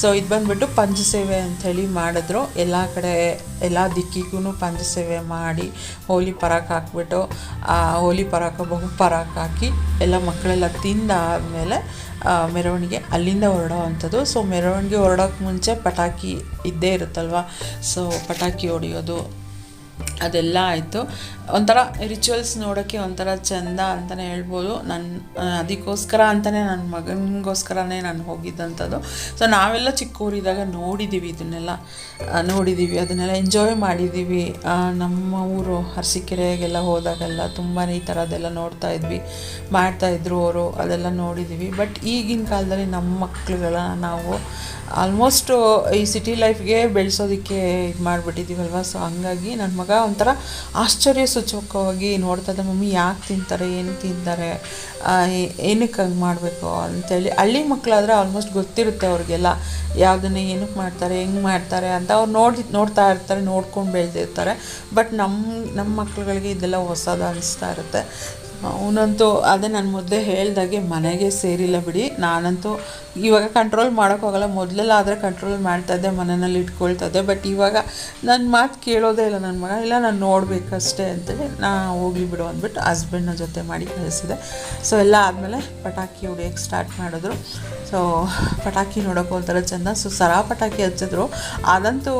ಸೊ ಇದು ಬಂದ್ಬಿಟ್ಟು ಪಂಚಸೇವೆ ಅಂಥೇಳಿ ಮಾಡಿದ್ರು. ಎಲ್ಲ ಕಡೆ, ಎಲ್ಲ ದಿಕ್ಕಿಗೂ ಪಂಚಸೇವೆ ಮಾಡಿ ಹೋಲಿ ಪರಾಕ್ ಹಾಕ್ಬಿಟ್ಟು ಹೋಲಿ ಪರಾಕ, ಬಹು ಪರಾಕ್ ಹಾಕಿ, ಎಲ್ಲ ಮಕ್ಕಳೆಲ್ಲ ತಿಂದಾದಮೇಲೆ ಮೆರವಣಿಗೆ ಅಲ್ಲಿಂದ ಹೊರಡೋ ಅಂಥದ್ದು. ಸೊ ಮೆರವಣಿಗೆ ಹೊರಡೋಕ್ಕೆ ಮುಂಚೆ ಪಟಾಕಿ ಇದ್ದೇ ಇರುತ್ತಲ್ವ? ಸೊ ಪಟಾಕಿ ಹೊಡೆಯೋದು ಅದೆಲ್ಲ ಆಯಿತು. ಒಂಥರ ರಿಚುವಲ್ಸ್ ನೋಡೋಕ್ಕೆ ಒಂಥರ ಚೆಂದ ಅಂತಲೇ ಹೇಳ್ಬೋದು. ನನ್ನ ಅದಕ್ಕೋಸ್ಕರ ಅಂತಲೇ ನನ್ನ ಮಗನಿಗೋಸ್ಕರನೇ ನಾನು ಹೋಗಿದ್ದಂಥದ್ದು. ಸೊ ನಾವೆಲ್ಲ ಚಿಕ್ಕವರಿದ್ದಾಗ ನೋಡಿದ್ದೀವಿ ಇದನ್ನೆಲ್ಲ. ನೋಡಿದ್ದೀವಿ ಅದನ್ನೆಲ್ಲ ಎಂಜಾಯ್ ಮಾಡಿದ್ದೀವಿ ನಮ್ಮ ಊರು ಅರಸೀಕೆರೆಗೆಲ್ಲ ಹೋದಾಗೆಲ್ಲ ತುಂಬಾ ಈ ಥರದ್ದೆಲ್ಲ ನೋಡ್ತಾ ಇದ್ವಿ. ಮಾಡ್ತಾಯಿದ್ರು ಅವರು, ಅದೆಲ್ಲ ನೋಡಿದ್ದೀವಿ ಬಟ್ ಈಗಿನ ಕಾಲದಲ್ಲಿ ನಮ್ಮ ಮಕ್ಕಳುಗಳ ನಾವು ಆಲ್ಮೋಸ್ಟು ಈ ಸಿಟಿ ಲೈಫ್ಗೆ ಬೆಳೆಸೋದಕ್ಕೆ ಇದು ಮಾಡಿಬಿಟ್ಟಿದ್ದೀವಲ್ವ ಸೊ ಹಂಗಾಗಿ ನನ್ನ ಮಗ ಒಂಥರ ಆಶ್ಚರ್ಯ ಸೂಚಕವಾಗಿ ನೋಡ್ತಾ ಇದ್ದ ಮಮ್ಮಿ ಯಾಕೆ ತಿಂತಾರೆ, ಏನು ತಿಂತಾರೆ ಏನಕ್ಕೆ ಹಂಗೆ ಮಾಡಬೇಕು? ಅಂತೇಳಿ. ಹಳ್ಳಿ ಮಕ್ಕಳಾದ್ರೆ ಆಲ್ಮೋಸ್ಟ್ ಗೊತ್ತಿರುತ್ತೆ ಅವ್ರಿಗೆಲ್ಲ, ಯಾವುದನ್ನ ಏನಕ್ಕೆ ಮಾಡ್ತಾರೆ, ಹೆಂಗೆ ಮಾಡ್ತಾರೆ ಅಂತ ಅವ್ರು ನೋಡಿ, ನೋಡ್ತಾ ಇರ್ತಾರೆ, ನೋಡ್ಕೊಂಡು ಬೆಳೆದಿರ್ತಾರೆ. ಬಟ್ ನಮ್ಮ ನಮ್ಮ ಮಕ್ಕಳುಗಳಿಗೆ ಇದೆಲ್ಲ ಹೊಸದು ಅನಿಸ್ತಾ ಇರುತ್ತೆ. ಅವನಂತೂ ಅದೇ ನನ್ನ ಮುದ್ದೆ ಹೇಳ್ದಾಗೆ ಮನೆಗೆ ಸೇರಿಲ್ಲ ಬಿಡಿ. ನಾನಂತೂ ಇವಾಗ ಕಂಟ್ರೋಲ್ ಮಾಡೋಕ್ಕಾಗಲ್ಲ ಮೊದಲೆಲ್ಲ ಆದರೆ ಕಂಟ್ರೋಲ್ ಮಾಡ್ತಾಯಿದ್ದೆ ಮನೆಯಲ್ಲಿ ಇಟ್ಕೊಳ್ತಾ ಇದ್ದೆ. ಬಟ್ ಇವಾಗ ನನ್ನ ಮಾತು ಕೇಳೋದೇ ಇಲ್ಲ ನನ್ನ ಮಗ. ಇಲ್ಲ, ನಾನು ನೋಡಬೇಕಷ್ಟೇ ಅಂತೇಳಿ ನಾ ಹೋಗಿ ಬಿಡು ಅಂದ್ಬಿಟ್ಟು ಹಸ್ಬೆಂಡ್ನ ಜೊತೆ ಮಾಡಿ ಕಳಿಸಿದೆ. ಸೊ ಎಲ್ಲ ಆದಮೇಲೆ ಪಟಾಕಿ ಹೊಡಿಯೋಕ್ಕೆ ಸ್ಟಾರ್ಟ್ ಮಾಡಿದ್ರು. ಸೊ ಪಟಾಕಿ ನೋಡೋಕೆ ಒಂಥರ ಚೆಂದ. ಸೊ ಸರ ಪಟಾಕಿ ಹಚ್ಚಿದ್ರು. ಅದಂತೂ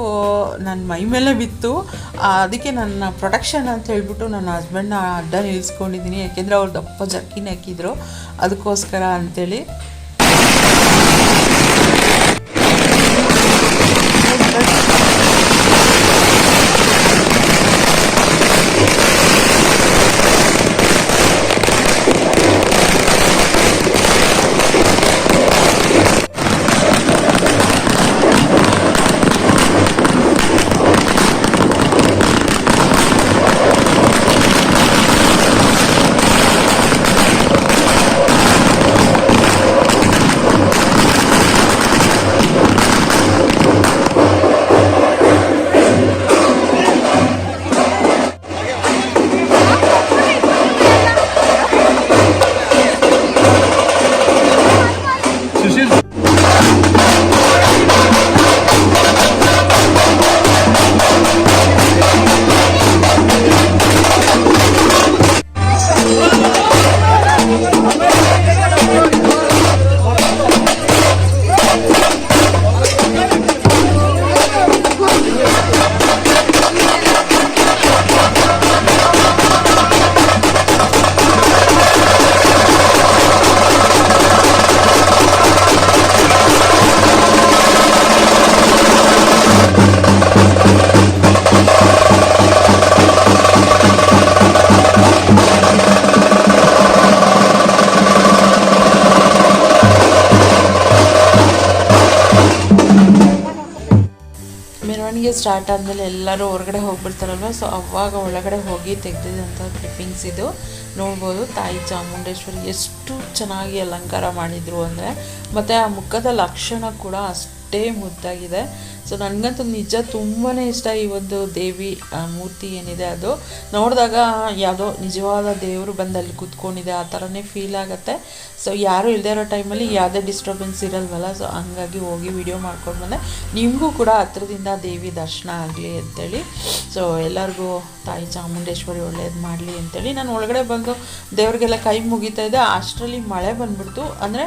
ನನ್ನ ಮೈ ಮೇಲೆ ಬಿತ್ತು. ಅದಕ್ಕೆ ನನ್ನ ಪ್ರೊಟೆಕ್ಷನ್ ಅಂತ ಹೇಳ್ಬಿಟ್ಟು ನನ್ನ ಹಸ್ಬೆಂಡ್ನ ಅಡ್ಡ ನಿಲ್ಲಿಸ್ಕೊಂಡಿದ್ದೀನಿ ಯಾಕೆಂದರೆ ಅವ್ರು ದಪ್ಪ ಜರ್ಕಿನ ಹಾಕಿದ್ರು. ಅದಕ್ಕೋಸ್ಕರ ಅಂತೇಳಿ ಸ್ಟಾರ್ಟ್ ಆದಮೇಲೆ ಎಲ್ಲರೂ ಹೊರಗಡೆ ಹೋಗ್ಬಿಡ್ತಾರಲ್ವ? ಸೊ ಅವಾಗ ಒಳಗಡೆ ಹೋಗಿ ತೆಗೆದಿದ್ದಂಥ ಕ್ಲಿಪ್ಪಿಂಗ್ಸ್ ಇದು. ನೋಡ್ಬೋದು, ತಾಯಿ ಚಾಮುಂಡೇಶ್ವರಿ ಎಷ್ಟು ಚೆನ್ನಾಗಿ ಅಲಂಕಾರ ಮಾಡಿದರು ಅಂದರೆ, ಮತ್ತು ಆ ಮುಖದ ಲಕ್ಷಣ ಕೂಡ ಅಷ್ಟೇ ಮುದ್ದಾಗಿದೆ. ಸೊ ನನಗಂತೂ ನಿಜ ತುಂಬಾ ಇಷ್ಟ ಈ ಒಂದು ದೇವಿ ಮೂರ್ತಿ ಏನಿದೆ ಅದು. ನೋಡಿದಾಗ ಯಾವುದೋ ನಿಜವಾದ ದೇವರು ಬಂದು ಅಲ್ಲಿ ಕೂತ್ಕೊಂಡಿದೆ, ಆ ಥರನೇ ಫೀಲ್ ಆಗುತ್ತೆ. ಸೊ ಯಾರೂ ಇಲ್ಲದೆ ಇರೋ ಟೈಮಲ್ಲಿ ಯಾವುದೇ ಡಿಸ್ಟರ್ಬೆನ್ಸ್ ಇರಲ್ವಲ್ಲ ಸೊ ಹಂಗಾಗಿ ಹೋಗಿ ವಿಡಿಯೋ ಮಾಡ್ಕೊಂಡು ಬಂದೆ. ನಿಮಗೂ ಕೂಡ ಹತ್ರದಿಂದ ದೇವಿ ದರ್ಶನ ಆಗಲಿ ಅಂತೇಳಿ. ಸೊ ಎಲ್ಲರಿಗೂ ತಾಯಿ ಚಾಮುಂಡೇಶ್ವರಿ ಒಳ್ಳೇದು ಮಾಡಲಿ ಅಂತೇಳಿ. ನಾನು ಒಳಗಡೆ ಬಂದು ದೇವ್ರಿಗೆಲ್ಲ ಕೈ ಮುಗಿತಾ ಇದ್ದೆ. ಅಷ್ಟರಲ್ಲಿ ಮಳೆ ಬಂದ್ಬಿಡ್ತು. ಅಂದರೆ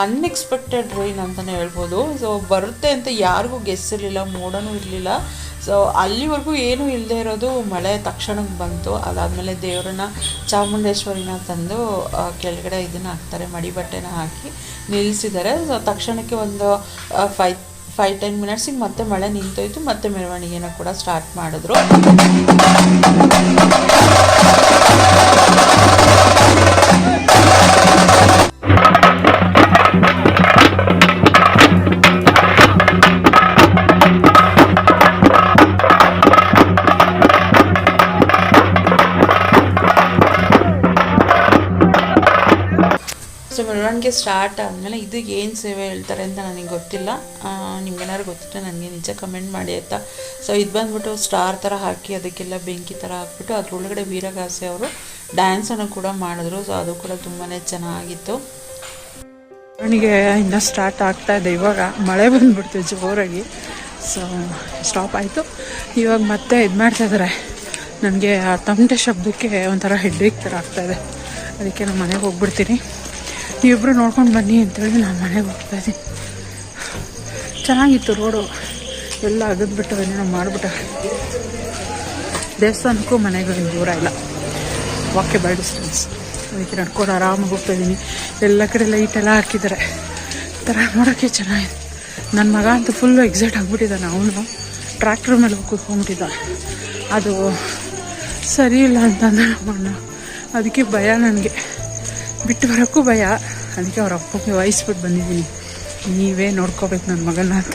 ಅನ್ಎಕ್ಸ್ಪೆಕ್ಟೆಡ್ ರೈನ್ ಅಂತಲೇ ಹೇಳ್ಬೋದು. ಸೊ ಬರುತ್ತೆ ಅಂತ ಯಾರಿಗೂ ಗೆಸ್ ಇರಲಿಲ್ಲ ಮೋಡನೂ ಇರಲಿಲ್ಲ. ಸೊ ಅಲ್ಲಿವರೆಗೂ ಏನೂ ಇಲ್ಲದೆ ಇರೋದು ಮಳೆ ತಕ್ಷಣಕ್ಕೆ ಬಂತು. ಅದಾದಮೇಲೆ ದೇವರನ್ನ ಚಾಮುಂಡೇಶ್ವರಿನ ತಂದು ಕೆಳಗಡೆ ಇದನ್ನು ಹಾಕ್ತಾರೆ ಮಡಿ ಬಟ್ಟೆನ ಹಾಕಿ ನಿಲ್ಲಿಸಿದ್ದಾರೆ. ಸೊ ತಕ್ಷಣಕ್ಕೆ ಒಂದು ಫೈ ಫೈವ್ ಟೆನ್ ಮಿನಿಟ್ಸಿಗೆ ಮತ್ತೆ ಮಳೆ ನಿಂತೋಯ್ತು, ಮತ್ತೆ ಮೆರವಣಿಗೆನ ಕೂಡ ಸ್ಟಾರ್ಟ್ ಮಾಡಿದ್ರು. ಮೆರವಣಿಗೆ ಸ್ಟಾರ್ಟ್ ಆದಮೇಲೆ ಇದು ಏನು ಸೇವೆ ಹೇಳ್ತಾರೆ ಅಂತ ನನಗೆ ಗೊತ್ತಿಲ್ಲ. ನಿಮ್ಗೇನಾದ್ರು ಗೊತ್ತಿದ್ರೆ ನನಗೆ ನಿಜ ಕಮೆಂಟ್ ಮಾಡಿ ಆಯಿತಾ? ಸೊ ಇದು ಬಂದ್ಬಿಟ್ಟು ಸ್ಟಾರ್ ಥರ ಹಾಕಿ ಅದಕ್ಕೆಲ್ಲ ಬೆಂಕಿ ಥರ ಹಾಕ್ಬಿಟ್ಟು ಅದರೊಳಗಡೆ ವೀರಗಾಸೆ ಅವರು ಡ್ಯಾನ್ಸನ್ನು ಕೂಡ ಮಾಡಿದ್ರು. ಸೊ ಅದು ಕೂಡ ತುಂಬಾ ಚೆನ್ನಾಗಿತ್ತು. ಮೆರವಣಿಗೆ ಇನ್ನೂ ಸ್ಟಾರ್ಟ್ ಆಗ್ತಾ ಇದೆ. ಇವಾಗ ಮಳೆ ಬಂದ್ಬಿಡ್ತು ಜೋರಾಗಿ. ಸೊ ಸ್ಟಾಪ್ ಆಯಿತು. ಇವಾಗ ಮತ್ತೆ ಇದು ಮಾಡ್ತಾ ಇದ್ದಾರೆ ನನಗೆ ಆ ತಮಟೆ ಶಬ್ದಕ್ಕೆ ಒಂಥರ ಹೆಡ್ಡಿಕ್ ಥರ ಆಗ್ತಾಯಿದೆ ಅದಕ್ಕೆ ನಾನು ಮನೆಗೆ ಹೋಗ್ಬಿಡ್ತೀನಿ. ನೀವಿಬ್ಬರು ನೋಡ್ಕೊಂಡು ಬನ್ನಿ ಅಂತೇಳಿ ನಾನು ಮನೆಗೆ ಹೋಗ್ತಾ ಇದ್ದೀನಿ. ಚೆನ್ನಾಗಿತ್ತು ರೋಡು. ಎಲ್ಲ ಅಗದ್ಬಿಟ್ಟು ಏನೇನೋ ಮಾಡಿಬಿಟ್ಟ. ದೇವಸ್ಥಾನಕ್ಕೂ ಮನೆಗೂ ದೂರ ಇಲ್ಲ. ವಾಕ್ಯಬಲ್ ಡಿಸ್ಟೆನ್ಸ್ ಅದಕ್ಕೆ ನಡ್ಕೊಂಡು ಆರಾಮಾಗಿ ಹೋಗ್ತಾ ಇದ್ದೀನಿ. ಎಲ್ಲ ಕಡೆ ಲೈಟ್ ಎಲ್ಲ ಹಾಕಿದ್ದಾರೆ. ಥರ ನೋಡೋಕ್ಕೆ ಚೆನ್ನಾಗಿದೆ. ನನ್ನ ಮಗ ಅಂತೂ ಫುಲ್ಲು ಎಕ್ಸೈಟ್ ಆಗಿಬಿಟ್ಟಿದ್ದಾನೆ ಅವನು. ಟ್ರ್ಯಾಕ್ಟ್ರ್ ಮೇಲೆ ಹೋಗಿ ಕೂತ್ಕೊಂಡ್ಬಿಟ್ಟಿದ್ದ. ಅದು ಸರಿ ಇಲ್ಲ ಅಂತಂದ ನಮ್ಮಣ್ಣ ಅದಕ್ಕೆ ಭಯ ನನಗೆ. ಬಿಟ್ಟು ಬರೋಕ್ಕೂ ಭಯ. ಅದಕ್ಕೆ ಅವ್ರ ಅಪ್ಪಗೆ ವಹಿಸ್ಬಿಟ್ಟು ಬಂದಿದ್ದೀನಿ. ನೀವೇ ನೋಡ್ಕೋಬೇಕು ನನ್ನ ಮಗನ ಅಂತ.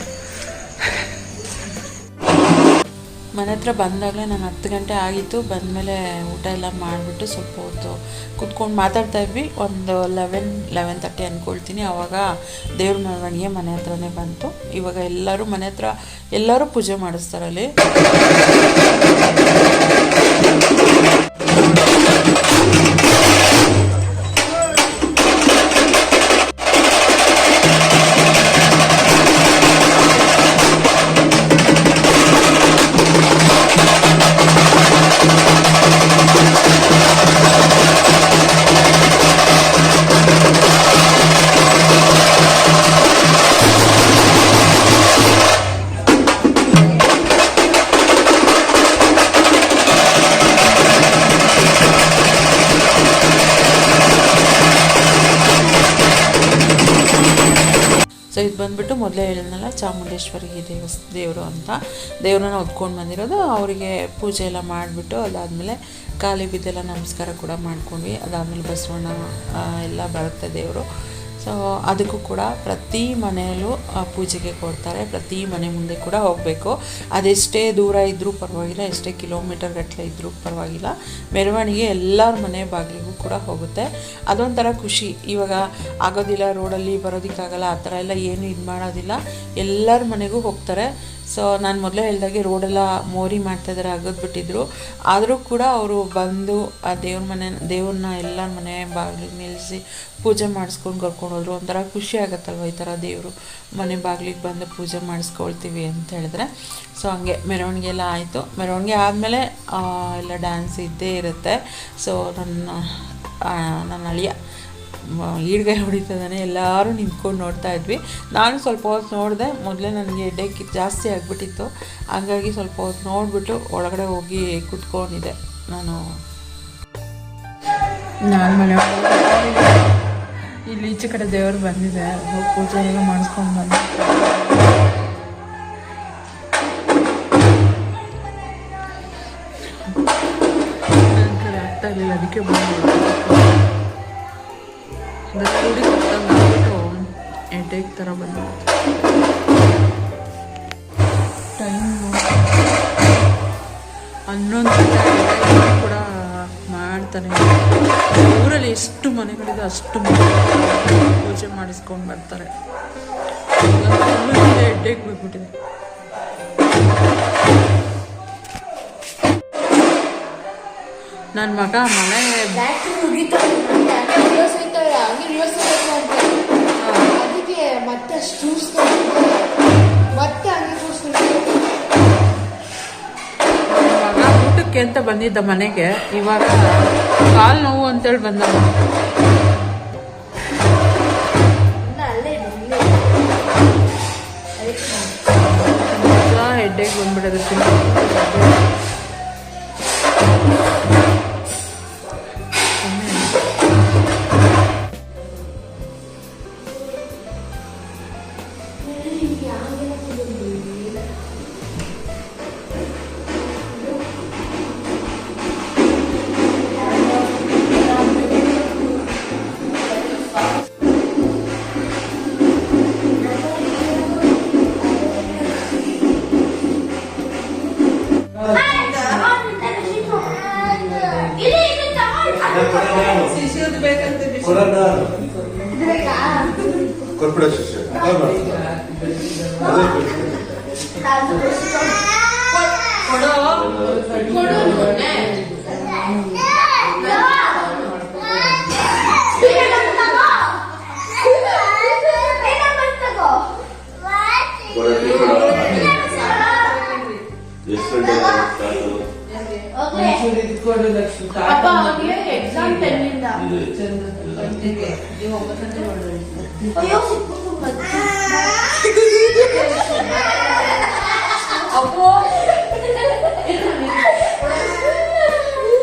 ಮನೆ ಹತ್ರ ಬಂದಾಗಲೇ ನಾನು ಹತ್ತು ಗಂಟೆ ಆಗಿತ್ತು. ಬಂದಮೇಲೆ ಊಟ ಎಲ್ಲ ಮಾಡಿಬಿಟ್ಟು ಸ್ವಲ್ಪ ಹೊತ್ತು ಕುತ್ಕೊಂಡು ಮಾತಾಡ್ತಾ ಇದ್ವಿ. ಒಂದು ಲೆವೆನ್ ಲೆವೆನ್ ತರ್ಟಿ ಅಂದ್ಕೊಳ್ತೀನಿ ಆವಾಗ ದೇವ್ರ ಮೆರವಣಿಗೆ ಮನೆ ಹತ್ರನೇ ಬಂತು. ಇವಾಗ ಎಲ್ಲರೂ ಮನೆ ಹತ್ರ ಎಲ್ಲರೂ ಪೂಜೆ ಮಾಡಿಸ್ತಾರಲ್ಲಿ. ಸೊ ಇದು ಬಂದುಬಿಟ್ಟು ಮೊದಲೇ ಹೇಳಿದ್ನಲ್ಲ ಚಾಮುಂಡೇಶ್ವರಿ ದೇವಸ್, ದೇವರು ಅಂತ. ದೇವ್ರನ್ನ ಹೊತ್ಕೊಂಡು ಬಂದಿರೋದು. ಅವರಿಗೆ ಪೂಜೆ ಎಲ್ಲ ಮಾಡಿಬಿಟ್ಟು ಅದಾದಮೇಲೆ ಕಾಲಿ ಬಿದ್ದೆಲ್ಲ ನಮಸ್ಕಾರ ಕೂಡ ಮಾಡ್ಕೊಂಡ್ವಿ. ಅದಾದಮೇಲೆ ಬಸವಣ್ಣ ಎಲ್ಲ ಬರುತ್ತೆ ದೇವರು. ಸೊ ಅದಕ್ಕೂ ಕೂಡ ಪ್ರತಿ ಮನೆಯಲ್ಲೂ ಪೂಜೆಗೆ ಕೊಡ್ತಾರೆ. ಪ್ರತಿ ಮನೆ ಮುಂದೆ ಕೂಡ ಹೋಗಬೇಕು. ಅದೆಷ್ಟೇ ದೂರ ಇದ್ದರೂ ಪರವಾಗಿಲ್ಲ, ಎಷ್ಟೇ ಕಿಲೋಮೀಟರ್ ಗಟ್ಟಲೆ ಇದ್ದರೂ ಪರವಾಗಿಲ್ಲ. ಮೆರವಣಿಗೆ ಎಲ್ಲರ ಮನೆ ಬಾಗಿಲಿಗೂ ಕೂಡ ಹೋಗುತ್ತೆ. ಅದೊಂಥರ ಖುಷಿ. ಇವಾಗ ಆಗೋದಿಲ್ಲ ರೋಡಲ್ಲಿ ಬರೋದಕ್ಕಾಗಲ್ಲ, ಆ ಥರ ಎಲ್ಲ ಏನು ಇದು ಮಾಡೋದಿಲ್ಲ. ಎಲ್ಲರ ಮನೆಗೂ ಹೋಗ್ತಾರೆ. ಸೊ ನಾನು ಮೊದಲೇ ಹೇಳಿದಾಗೆ ರೋಡೆಲ್ಲ ಮೋರಿ ಮಾಡ್ತಾಯಿದ್ದಾರೆ ಅಗದ್ಬಿಟ್ಟಿದ್ರು ಆದರೂ ಕೂಡ ಅವರು ಬಂದು ಆ ದೇವ್ರ ಮನೆ ದೇವ್ರನ್ನ ಎಲ್ಲ ಮನೆ ಬಾಗಿಲಿಗೆ ನಿಲ್ಲಿಸಿ ಪೂಜೆ ಮಾಡಿಸ್ಕೊಂಡು ಕರ್ಕೊಂಡು ಹೋದ್ರು. ಒಂಥರ ಖುಷಿ ಆಗುತ್ತಲ್ವ ಈ ಥರ ದೇವರು ಮನೆ ಬಾಗಿಲಿಗೆ ಬಂದು ಪೂಜೆ ಮಾಡಿಸ್ಕೊಳ್ತೀವಿ ಅಂತ ಹೇಳಿದ್ರೆ. ಸೊ ಹಂಗೆ ಮೆರವಣಿಗೆ ಎಲ್ಲ ಆಯಿತು. ಮೆರವಣಿಗೆ ಆದಮೇಲೆ ಎಲ್ಲ ಡ್ಯಾನ್ಸ್ ಇದ್ದೇ ಇರುತ್ತೆ. ಸೊ ನನ್ನ ನನ್ನ ಅಳಿಯ ಈಡ್ಗೈ ಹೊಡಿತದಾನೆ. ಎಲ್ಲರೂ ನಿಂತ್ಕೊಂಡು ನೋಡ್ತಾ ಇದ್ವಿ. ನಾನು ಸ್ವಲ್ಪ ಹೊತ್ತು ನೋಡಿದೆ. ಮೊದಲೇ ನನಗೆ ಡೆಕ್ ಜಾಸ್ತಿ ಆಗಿಬಿಟ್ಟಿತ್ತು. ಹಂಗಾಗಿ ಸ್ವಲ್ಪ ಹೊತ್ತು ನೋಡಿಬಿಟ್ಟು ಒಳಗಡೆ ಹೋಗಿ ಕುತ್ಕೊಂಡಿದ್ದೆ ನಾನು. ನಾನು ಮನೆ ಇಲ್ಲಿ ಈಚೆ ಕಡೆ ದೇವರು ಬಂದಿದೆ. ಪೂಜೆ ಎಲ್ಲ ಮಾಡಿಸ್ಕೊಂಡು ಬಂದೆ. ಅದಕ್ಕೆ ಗುಡಿ ಕಟ್ಟಂಗೆ ಆಗ್ಬಿಟ್ಟು ಹೆಡ್ಡೇಕ್ ಥರ ಬಂದು ಟೈಮು ಹನ್ನೊಂದು ಕೂಡ ಮಾಡ್ತಾನೆ ಊರಲ್ಲಿ ಎಷ್ಟು ಮನೆಗಳಿದೆ ಅಷ್ಟು ಪೂಜೆ ಮಾಡಿಸ್ಕೊಂಡು ಬರ್ತಾರೆ. ಎಡ್ಡೆಗೆ ಬಿಟ್ಬಿಟ್ಟಿದೆ. ನನ್ನ ಮಗ ಮನೆ ಹಂಗೆ ರಿವರ್ಸ್ ಹೋಗ್ಬೇಕು ಅಂತ ಅದಕ್ಕೆ ಮತ್ತೆ ಮತ್ತೆ ಹಂಗೆ ಊಟಕ್ಕೆ ಅಂತ ಬಂದಿದ್ದ ಮನೆಗೆ ಇವಾಗ ಕಾಲು ನೋವು ಅಂತೇಳಿ ಬಂದ ಹೆಡ್ಡೆಗೆ ಬಂದ್ಬಿಡೋದು. ಕೊಡ. ಗಂಟೆಗೆ ಸ್ಟಾರ್ಟು? ಎಕ್ಸಾಮ್ ಪೆನ್ನಿಂದ ಇದೆ. ಅಯ್ಯೋ ಸಿಕ್ಬಿಟ್ಟು ಮತ್ತೆ.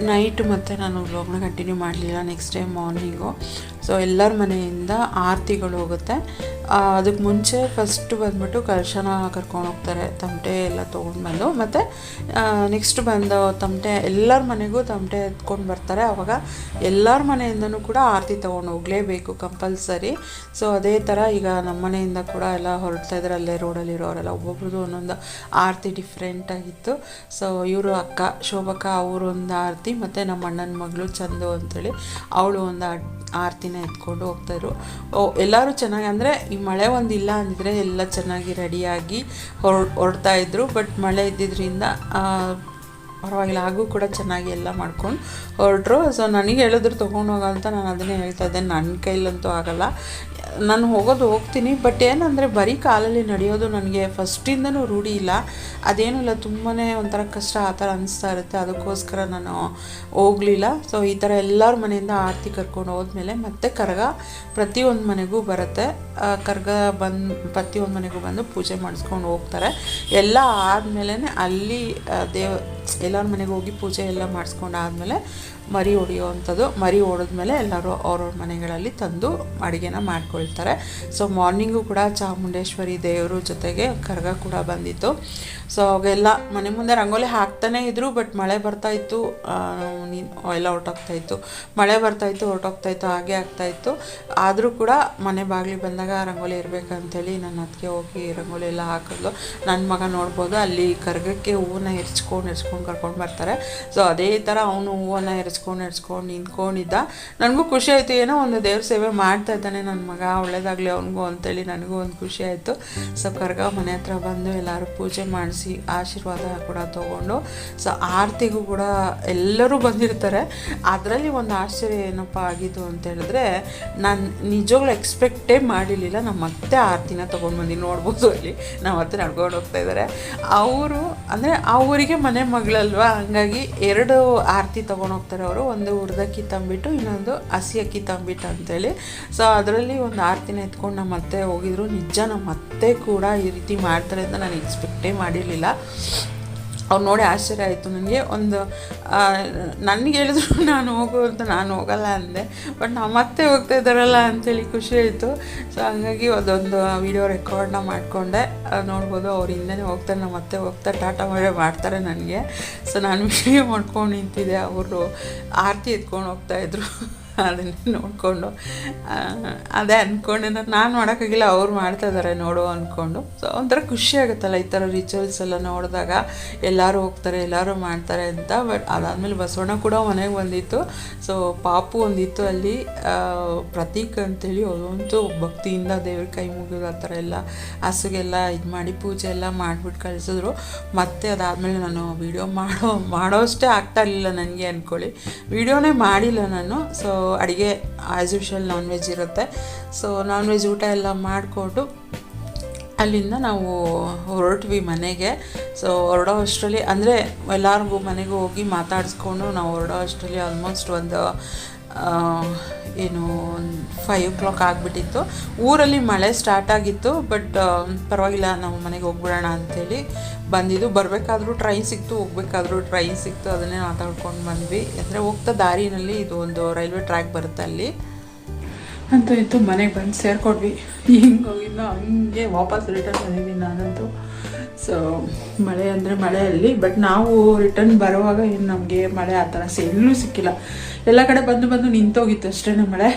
ನೈಟ್ ಮತ್ತು ನಾನು ವ್ಲಾಗ್ನ ಕಂಟಿನ್ಯೂ ಮಾಡಲಿಲ್ಲ ನೆಕ್ಸ್ಟ್ ಡೇ ಮಾರ್ನಿಂಗು ಸೊ ಎಲ್ಲರ ಮನೆಯಿಂದ ಆರತಿಗಳು ಹೋಗುತ್ತೆ. ಅದಕ್ಕೆ ಮುಂಚೆ ಫಸ್ಟ್ ಬಂದ್ಬಿಟ್ಟು ಕಲಶನ ಕರ್ಕೊಂಡು ಹೋಗ್ತಾರೆ, ತಮಟೆ ಎಲ್ಲ ತೊಗೊಂಡ್ಬಂದು ಮತ್ತು ನೆಕ್ಸ್ಟ್ ಬಂದು ತಮಟೆ, ಎಲ್ಲರ ಮನೆಗೂ ತಮಟೆ ಎತ್ಕೊಂಡು ಬರ್ತಾರೆ. ಆವಾಗ ಎಲ್ಲರ ಮನೆಯಿಂದನೂ ಕೂಡ ಆರತಿ ತೊಗೊಂಡು ಹೋಗಲೇಬೇಕು ಕಂಪಲ್ಸರಿ ಸೊ ಅದೇ ಥರ ಈಗ ನಮ್ಮ ಮನೆಯಿಂದ ಕೂಡ ಎಲ್ಲ ಹೊರಡ್ತಾ ಇದ್ದಾರೆ ಅಲ್ಲೇ ರೋಡಲ್ಲಿರೋರೆಲ್ಲ ಒಬ್ಬೊಬ್ರದ್ದು ಒಂದೊಂದು ಆರತಿ ಡಿಫ್ರೆಂಟ್ ಆಗಿತ್ತು. ಸೊ ಇವರು ಅಕ್ಕ, ಶೋಭಕ್ಕ ಅವರೊಂದು ಆರತಿ, ಮತ್ತು ನಮ್ಮ ಅಣ್ಣನ ಮಗಳು ಚಂದು ಅಂತೇಳಿ ಅವಳು ಒಂದು ಆರತಿನ ಎತ್ಕೊಂಡು ಹೋಗ್ತಾಯಿದ್ರು ಓ, ಎಲ್ಲರೂ ಚೆನ್ನಾಗಿ ಅಂದರೆ ಈ ಮಳೆ ಒಂದಿಲ್ಲ ಅಂದರೆ ಎಲ್ಲ ಚೆನ್ನಾಗಿ ರೆಡಿಯಾಗಿ ಹೊರ ಹೊರಡ್ತಾಯಿದ್ರು ಬಟ್ ಮಳೆ ಇದ್ದಿದ್ದರಿಂದ ಪರವಾಗಿಲ್ಲ, ಹಾಗೂ ಕೂಡ ಚೆನ್ನಾಗಿ ಎಲ್ಲ ಮಾಡ್ಕೊಂಡು ಹೊರಟ್ರು. ಸೊ ನನಗೆ ಹೇಳಿದ್ರು ತೊಗೊಂಡು ಹೋಗೋ ಅಂತ ನಾನು ಅದನ್ನೇ ಹೇಳ್ತಾ ಇದ್ದೆ. ನನ್ನ ಕೈಲಂತೂ ಆಗಲ್ಲ. ನಾನು ಹೋಗೋದು ಹೋಗ್ತೀನಿ. ಬಟ್ ಏನಂದರೆ, ಬರೀ ಕಾಲಲ್ಲಿ ನಡೆಯೋದು ನನಗೆ ಫಸ್ಟಿಂದನೂ ರೂಢಿ ಇಲ್ಲ. ಅದೇನೂ ಇಲ್ಲ ತುಂಬಾ ಒಂಥರ ಕಷ್ಟ ಆ ಥರ ಅನಿಸ್ತಾ ಇರುತ್ತೆ. ಅದಕ್ಕೋಸ್ಕರ ನಾನು ಹೋಗಲಿಲ್ಲ. ಸೊ ಈ ಥರ ಎಲ್ಲರ ಮನೆಯಿಂದ ಆರತಿ ಕರ್ಕೊಂಡು ಹೋದ್ಮೇಲೆ ಮತ್ತೆ ಕರ್ಗ ಪ್ರತಿಯೊಂದು ಮನೆಗೂ ಬರುತ್ತೆ. ಕರ್ಗ ಬಂದು, ಪ್ರತಿಯೊಂದು ಮನೆಗೂ ಬಂದು ಪೂಜೆ ಮಾಡಿಸ್ಕೊಂಡು ಹೋಗ್ತಾರೆ. ಎಲ್ಲ ಆದಮೇಲೆ ಅಲ್ಲಿ ದೇವ ಎಲ್ಲರ ಮನೆಗೆ ಹೋಗಿ ಪೂಜೆ ಎಲ್ಲ ಮಾಡಿಸ್ಕೊಂಡು ಆದಮೇಲೆ ಮರಿ ಹೊಡೆಯುವಂಥದ್ದು ಮರಿ ಹೊಡೆದ್ಮೇಲೆ ಎಲ್ಲರೂ ಅವ್ರವ್ರ ಮನೆಗಳಲ್ಲಿ ತಂದು ಅಡುಗೆನ ಮಾಡ್ಕೊಳ್ತಾರೆ. ಸೊ ಮಾರ್ನಿಂಗು ಕೂಡ ಚಾಮುಂಡೇಶ್ವರಿ ದೇವರು ಜೊತೆಗೆ ಕರ್ಗ ಕೂಡ ಬಂದಿತ್ತು. ಸೊ ಅವಾಗೆಲ್ಲ ಮನೆ ಮುಂದೆ ರಂಗೋಲಿ ಹಾಕ್ತಾನೇ ಇದ್ರು ಬಟ್ ಮಳೆ ಬರ್ತಾ ನೀನ್ ಎಲ್ಲ ಹೊರಟೋಗ್ತಾ ಇತ್ತು. ಮಳೆ ಬರ್ತಾ ಇತ್ತು, ಹೊರಟೋಗ್ತಾ ಇತ್ತು, ಹಾಗೆ ಆಗ್ತಾ ಇತ್ತು. ಆದರೂ ಕೂಡ ಮನೆ ಬಾಗಿಲು ಬಂದಾಗ ರಂಗೋಲಿ ಇರಬೇಕಂತೇಳಿ ನನ್ನ ಅದಕ್ಕೆ ಹೋಗಿ ರಂಗೋಲಿ ಎಲ್ಲ ಹಾಕಿದ್ಲು. ನನ್ನ ಮಗ ನೋಡ್ಬೋದು, ಅಲ್ಲಿ ಕರ್ಗಕ್ಕೆ ಹೂವನ್ನ ಹೆರ್ಚ್ಕೊಂಡು ಹೆರ್ಚ್ಕೊಂಡು ಕರ್ಕೊಂಡು ಬರ್ತಾರೆ. ಸೊ ಅದೇ ಥರ ಅವನು ಹೂವನ್ನ ಹೆರ್ಚ್ಕೊಂಡು ನಡ್ಸ್ಕೊಂಡು ನಿಂತ್ಕೊಂಡಿದ್ದ ನನಗೂ ಖುಷಿ ಆಯಿತು. ಏನೋ ಒಂದು ದೇವ್ರ ಸೇವೆ ಮಾಡ್ತಾ ಇದ್ದಾನೆ ನನ್ನ ಮಗ. ಒಳ್ಳೇದಾಗಲಿ ಅವನಿಗೂ ಅಂತೇಳಿ ನನಗೂ ಒಂದು ಖುಷಿ ಆಯಿತು. ಸೊ, ಕರ್ಗ ಮನೆ ಹತ್ರ ಬಂದು ಎಲ್ಲರೂ ಪೂಜೆ ಮಾಡಿಸಿ ಆಶೀರ್ವಾದ ಕೂಡ ತೊಗೊಂಡು. ಸೊ, ಆರತಿಗೂ ಕೂಡ ಎಲ್ಲರೂ ಬಂದಿರ್ತಾರೆ. ಅದರಲ್ಲಿ ಒಂದು ಆಶ್ಚರ್ಯ ಏನಪ್ಪ ಆಗಿದ್ದು ಅಂತ ಹೇಳಿದ್ರೆ, ನಾನು ನಿಜವಾಗ್ಲೂ ಎಕ್ಸ್ಪೆಕ್ಟೇ ಮಾಡಿರಲಿಲ್ಲ. ನಮ್ಮ ಮತ್ತೆ ಆರತಿನ ತೊಗೊಂಡು ಬಂದು ನೋಡ್ಬೋದು ಅಲ್ಲಿ. ನಮ್ಮ ಮತ್ತೆ ನಡ್ಕೊಂಡು ಹೋಗ್ತಾ ಇದ್ದಾರೆ ಅವರು, ಅಂದರೆ ಆ ಊರಿಗೆ ಮನೆ ಮಗಳಲ್ವಾ? ಹಂಗಾಗಿ ಎರಡು ಆರತಿ ತೊಗೊಂಡು ಹೋಗ್ತಾರೆ ಅವರು ಒಂದು ಹುರ್ದಕ್ಕಿ ತಂಬಿಟ್ಟು ಇನ್ನೊಂದು ಹಸಿ ಅಕ್ಕಿ ತಂಬಿಟ್ಟು ಅಂತೇಳಿ. ಸೊ ಅದರಲ್ಲಿ ಒಂದು ಆರತಿನ ಎತ್ಕೊಂಡು ನಮ್ಮ ಅತ್ತೆ ಹೋಗಿದ್ರು. ನಿಜ ನಮ್ಮ ಅತ್ತೆ ಕೂಡ ಈ ರೀತಿ ಮಾಡ್ತಾರೆ ಅಂತ ನಾನು ಎಕ್ಸ್ಪೆಕ್ಟೇ ಮಾಡಿರಲಿಲ್ಲ. ಅವ್ರು ನೋಡಿ ಆಶ್ಚರ್ಯ ಆಯಿತು ನನಗೆ. ಒಂದು ನನಗೆ ಹೇಳಿದ್ರು ನಾನು ಹೋಗು ಅಂತ ನಾನು ಹೋಗಲ್ಲ ಅಂದೆ. ಬಟ್ ನಮ್ಮ ಮತ್ತೆ ಹೋಗ್ತಾ ಇದ್ದಾರಲ್ಲ ಅಂಥೇಳಿ ಖುಷಿ ಆಯಿತು. ಸೊ ಹಂಗಾಗಿ ಅದೊಂದು ವಿಡಿಯೋ ರೆಕಾರ್ಡ್ನ ಮಾಡಿಕೊಂಡೆ. ನೋಡ್ಬೋದು ಅವ್ರು ಹಿಂದೆನೇ ಹೋಗ್ತಾರೆ ನಮ್ಮ ಮತ್ತೆ ಹೋಗ್ತಾ ಟಾಟಾ ಮಳೆ ಮಾಡ್ತಾರೆ ನನಗೆ. ಸೊ ನಾನು ವಿಡಿಯೋ ಮಾಡ್ಕೊಂಡು ನಿಂತಿದ್ದೆ, ಅವರು ಆರತಿ ಎತ್ಕೊಂಡು ಹೋಗ್ತಾಯಿದ್ರು ಅದನ್ನೇ ನೋಡಿಕೊಂಡು ಅದೇ ಅಂದ್ಕೊಂಡೆ ನಾನು ಮಾಡೋಕ್ಕಾಗಿಲ್ಲ, ಅವ್ರು ಮಾಡ್ತಾ ಇದ್ದಾರೆ ನೋಡು ಅಂದ್ಕೊಂಡು ಸೊ ಒಂಥರ ಖುಷಿ ಆಗುತ್ತಲ್ಲ ಈ ಥರ ರಿಚುವಲ್ಸ್ ಎಲ್ಲ ನೋಡಿದಾಗ, ಎಲ್ಲರೂ ಹೋಗ್ತಾರೆ, ಎಲ್ಲರೂ ಮಾಡ್ತಾರೆ ಅಂತ ಬಟ್ ಅದಾದಮೇಲೆ ಬಸವಣ್ಣ ಕೂಡ ಮನೆಗೆ ಬಂದಿತ್ತು. ಸೊ ಪಾಪು ಒಂದಿತ್ತು ಅಲ್ಲಿ ಪ್ರತೀಕ್ ಅಂತೇಳಿ ಅದಂತೂ ಭಕ್ತಿಯಿಂದ ದೇವ್ರ ಕೈ ಮುಗಿದು ಆ ಥರ ಎಲ್ಲ ಹಸುಗೆಲ್ಲ ಇದು ಮಾಡಿ ಪೂಜೆ ಎಲ್ಲ ಮಾಡಿಬಿಟ್ಟು ಕಳಿಸಿದ್ರು. ಮತ್ತೆ ಅದಾದಮೇಲೆ ನಾನು ವಿಡಿಯೋ ಮಾಡೋ, ಮಾಡೋಷ್ಟೇ ಆಗ್ತಾ ಇರಲಿಲ್ಲ ನನಗೆ ಅಂದ್ಕೊಳ್ಳಿ ವಿಡಿಯೋನೇ ಮಾಡಿಲ್ಲ ನಾನು. ಸೊ ಅಡುಗೆ ಆ್ಯಸ್ ಯೂಶ್ವಲ್ ನಾನ್ ವೆಜ್ ಇರುತ್ತೆ. ಸೊ ನಾನ್ ವೆಜ್ ಊಟ ಎಲ್ಲ ಮಾಡಿಕೊಂಡು ಅಲ್ಲಿಂದ ನಾವು ಹೊರಟ್ವಿ ಮನೆಗೆ. ಸೊ ಹೊರಡೋ ಅಷ್ಟರಲ್ಲಿ, ಅಂದರೆ ಎಲ್ಲರಿಗೂ ಮನೆಗೆ ಹೋಗಿ ಮಾತಾಡಿಸ್ಕೊಂಡು ನಾವು ಹೊರಡೋ ಅಷ್ಟರಲ್ಲಿ ಆಲ್ಮೋಸ್ಟ್ ಒಂದು ಏನು ಫೈವ್ ಓ ಕ್ಲಾಕ್ ಆಗಿಬಿಟ್ಟಿತ್ತು. ಊರಲ್ಲಿ ಮಳೆ ಸ್ಟಾರ್ಟ್ ಆಗಿತ್ತು ಬಟ್ ಪರವಾಗಿಲ್ಲ, ನಾವು ಮನೆಗೆ ಹೋಗ್ಬಿಡೋಣ ಅಂಥೇಳಿ ಬಂದಿದ್ದು. ಬರಬೇಕಾದ್ರೂ ಟ್ರೈನ್ ಸಿಕ್ತು, ಹೋಗ್ಬೇಕಾದ್ರೂ ಟ್ರೈನ್ ಸಿಕ್ತು, ಅದನ್ನೇ ಮಾತಾಡ್ಕೊಂಡು ಬಂದ್ವಿ. ಅಂದರೆ ಹೋಗ್ತಾ ದಾರಿನಲ್ಲಿ ಇದು ಒಂದು ರೈಲ್ವೆ ಟ್ರ್ಯಾಕ್ ಬರುತ್ತೆ ಅಲ್ಲಿ. ಅಂತೂ ಇತ್ತು, ಮನೆಗೆ ಬಂದು ಸೇರ್ಕೊಂಡ್ವಿ. ಹಿಂಗೆ ಹೋಗಿದ್ನೋ, ಹಂಗೆ ವಾಪಸ್ ರಿಟರ್ನ್ ಬಂದಿದ್ದೀನಿ ನಾನಂತೂ. ಸೊ ಮಳೆ ಅಂದರೆ ಮಳೆಯಲ್ಲಿ ಬಟ್ ನಾವು ರಿಟರ್ನ್ ಬರುವಾಗ ಏನು ನಮಗೆ ಮಳೆ ಆ ಥರ ಎಲ್ಲೂ ಸಿಕ್ಕಿಲ್ಲ. ಎಲ್ಲ ಕಡೆ ಬಂದು ಬಂದು ನಿಂತೋಗಿತ್ತು ಅಷ್ಟೇ ಮಳೆ.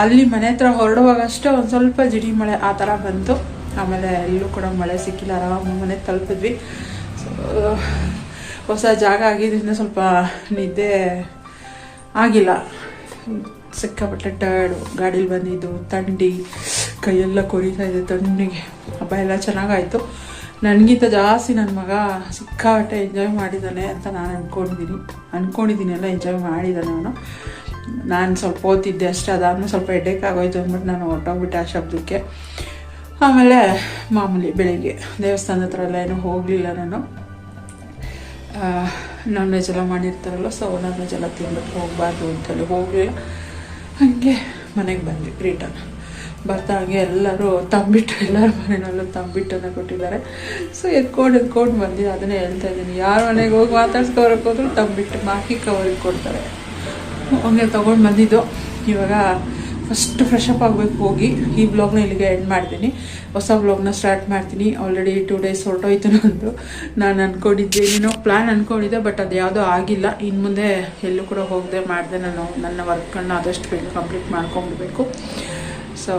ಅಲ್ಲಿ ಮನೆ ಹತ್ರ ಹೊರಡುವಾಗ ಅಷ್ಟೇ ಒಂದು ಸ್ವಲ್ಪ ಜಿಡಿ ಮಳೆ ಆ ಥರ ಬಂತು. ಆಮೇಲೆ ಎಲ್ಲೂ ಕೂಡ ಮಳೆ ಸಿಕ್ಕಿಲ್ಲ, ಆರಾಮ ಮನೆ ತಲುಪಿದ್ವಿ. ಸೊ ಹೊಸ ಜಾಗ ಆಗಿದ್ದರಿಂದ ಸ್ವಲ್ಪ ನಿದ್ದೆ ಆಗಿಲ್ಲ. ಸಿಕ್ಕಾಪಟ್ಟೆ ಟರ್ಡು ಗಾಡೀಲಿ ಬಂದಿದ್ದು, ಥಂಡಿ, ಕೈಯೆಲ್ಲ ಕೊರಿತಾ ಇದೆ, ತಣ್ಣಗೆ. ಹಬ್ಬ ಎಲ್ಲ ಚೆನ್ನಾಗಾಯಿತು. ನನಗಿಂತ ಜಾಸ್ತಿ ನನ್ನ ಮಗ ಸಿಕ್ಕಾಪಟ್ಟೆ ಎಂಜಾಯ್ ಮಾಡಿದ್ದಾನೆ ಅಂತ ನಾನು ಅಂದ್ಕೊಂಡಿದ್ದೀನಿ ಅಂದ್ಕೊಂಡಿದ್ದೀನಿ ಎಲ್ಲ ಎಂಜಾಯ್ ಮಾಡಿದ್ದಾನೆ ಅವನು. ನಾನು ಸ್ವಲ್ಪ ಓದ್ತಿದ್ದೆ ಅಷ್ಟೇ, ಅದಾದ್ಮೇಲೆ ಸ್ವಲ್ಪ ಹೆಡ್ಡೇಕ್ ಆಗೋಯ್ತು ಅಂದ್ಬಿಟ್ಟು ನಾನು ಹೊರಟೋಗ್ಬಿಟ್ಟೆ ಆ ಶಬ್ದಕ್ಕೆ. ಆಮೇಲೆ ಮಾಮೂಲಿ ಬೆಳಿಗ್ಗೆ ದೇವಸ್ಥಾನದ ಹತ್ರ ಎಲ್ಲ ಏನೂ ಹೋಗಲಿಲ್ಲ ನಾನು. ನಾನ್ ವೆಜ್ ಎಲ್ಲ ಮಾಡಿರ್ತಾರಲ್ಲ ಸೊ ನಾನ್ ವೆಜ್ ಎಲ್ಲ ತಿನ್ಬಿಟ್ಟು ಹೋಗಬಾರ್ದು ಅಂತೇಳಿ ಹೋಗಲಿಲ್ಲ. ಹಾಗೆ ಮನೆಗೆ ಬಂದ್ವಿ ರಿಟರ್ನ್ ಬರ್ತಾ ಹಾಗೆ ಎಲ್ಲರೂ ತಂಬಿಟ್ಟು, ಎಲ್ಲರ ಮನೆಯಲ್ಲೂ ತಂಬಿಟ್ಟನ್ನ ಕೊಟ್ಟಿದ್ದಾರೆ. ಸೊ ಎತ್ಕೊಂಡು ಎತ್ಕೊಂಡು ಬಂದು ಅದನ್ನೇ ಹೇಳ್ತಾ ಇದ್ದೀನಿ. ಯಾರ ಮನೆಗೆ ಹೋಗಿ ಮಾತಾಡ್ಸ್ಕೋರಕ್ಕೆ ಹೋದ್ರು ತಂಬಿಟ್ಟು ಬಾಕಿ ಕವರಿಗೆ ಕೊಡ್ತಾರೆ. ಹಂಗೆ ತೊಗೊಂಡು ಬಂದಿದ್ದು. ಇವಾಗ ಫಸ್ಟ್ ಫ್ರೆಶ್ ಅಪ್ ಆಗಬೇಕು ಹೋಗಿ. ಈ ಬ್ಲಾಗ್ನ ಇಲ್ಲಿಗೆ ಎಂಡ್ ಮಾಡ್ತೀನಿ. ಹೊಸ ಬ್ಲಾಗ್ನ ಸ್ಟಾರ್ಟ್ ಮಾಡ್ತೀನಿ. ಆಲ್ರೆಡಿ ಟೂ ಡೇಸ್ ಹೊರಟೋಯ್ತು ನಂದು. ನಾನು ಅಂದ್ಕೊಂಡಿದ್ದೆ ಏನೋ ಪ್ಲ್ಯಾನ್ ಅಂದ್ಕೊಂಡಿದ್ದೆ ಬಟ್ ಅದು ಯಾವುದೂ ಆಗಿಲ್ಲ. ಇನ್ನು ಮುಂದೆ ಎಲ್ಲೂ ಕೂಡ ಹೋಗದೆ ಮಾಡಿದೆ. ನಾನು ನನ್ನ ವರ್ಕ್ಗಳನ್ನ ಆದಷ್ಟು ಬೇಗ ಕಂಪ್ಲೀಟ್ ಮಾಡ್ಕೊಂಡ್ಬಿಡ್ಬೇಕು. ಸೊ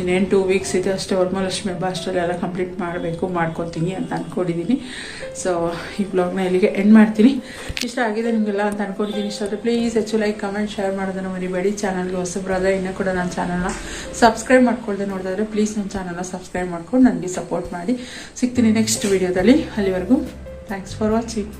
ಇನ್ನೇನು ಟೂ ವೀಕ್ಸ್ ಇದೆ ಅಷ್ಟೇ, ವರ್ಮಲಕ್ಷ್ಮಿ ಹಬ್ಬ ಅಷ್ಟರಲ್ಲೆಲ್ಲ ಕಂಪ್ಲೀಟ್ ಮಾಡಬೇಕು, ಮಾಡ್ಕೊತೀನಿ ಅಂತ ಅಂದ್ಕೊಂಡಿದ್ದೀನಿ ಸೊ ಈ ಬ್ಲಾಗ್ನ ಇಲ್ಲಿಗೆ ಎಂಡ್ ಮಾಡ್ತೀನಿ. ಇಷ್ಟ ಆಗಿದೆ ನಿಮಗೆಲ್ಲ ಅಂತ ಅಂದ್ಕೊಂಡಿದ್ದೀನಿ ಇಷ್ಟ ಆದರೆ ಪ್ಲೀಸ್ ಹೆಚ್ಚು ಲೈಕ್ ಕಮೆಂಟ್ ಶೇರ್ ಮಾಡೋದನ್ನು ಮರಿಬೇಡಿ. ಚಾನಲ್ಗೆ ಹೊಸಬ್ರಾದ್ರೆ ಇನ್ನೂ ಕೂಡ ನನ್ನ ಚಾನಲ್ನ ಸಬ್ಸ್ಕ್ರೈಬ್ ಮಾಡ್ಕೊಳ್ದೆ ನೋಡಿದ್ರೆ ಪ್ಲೀಸ್ ನನ್ನ ಚಾನಲ್ನ ಸಬ್ಸ್ಕ್ರೈಬ್ ಮಾಡ್ಕೊಂಡು ನನಗೆ ಸಪೋರ್ಟ್ ಮಾಡಿ. ಸಿಗ್ತೀನಿ ನೆಕ್ಸ್ಟ್ ವೀಡಿಯೋದಲ್ಲಿ ಅಲ್ಲಿವರೆಗೂ ಥ್ಯಾಂಕ್ಸ್ ಫಾರ್ ವಾಚಿಂಗ್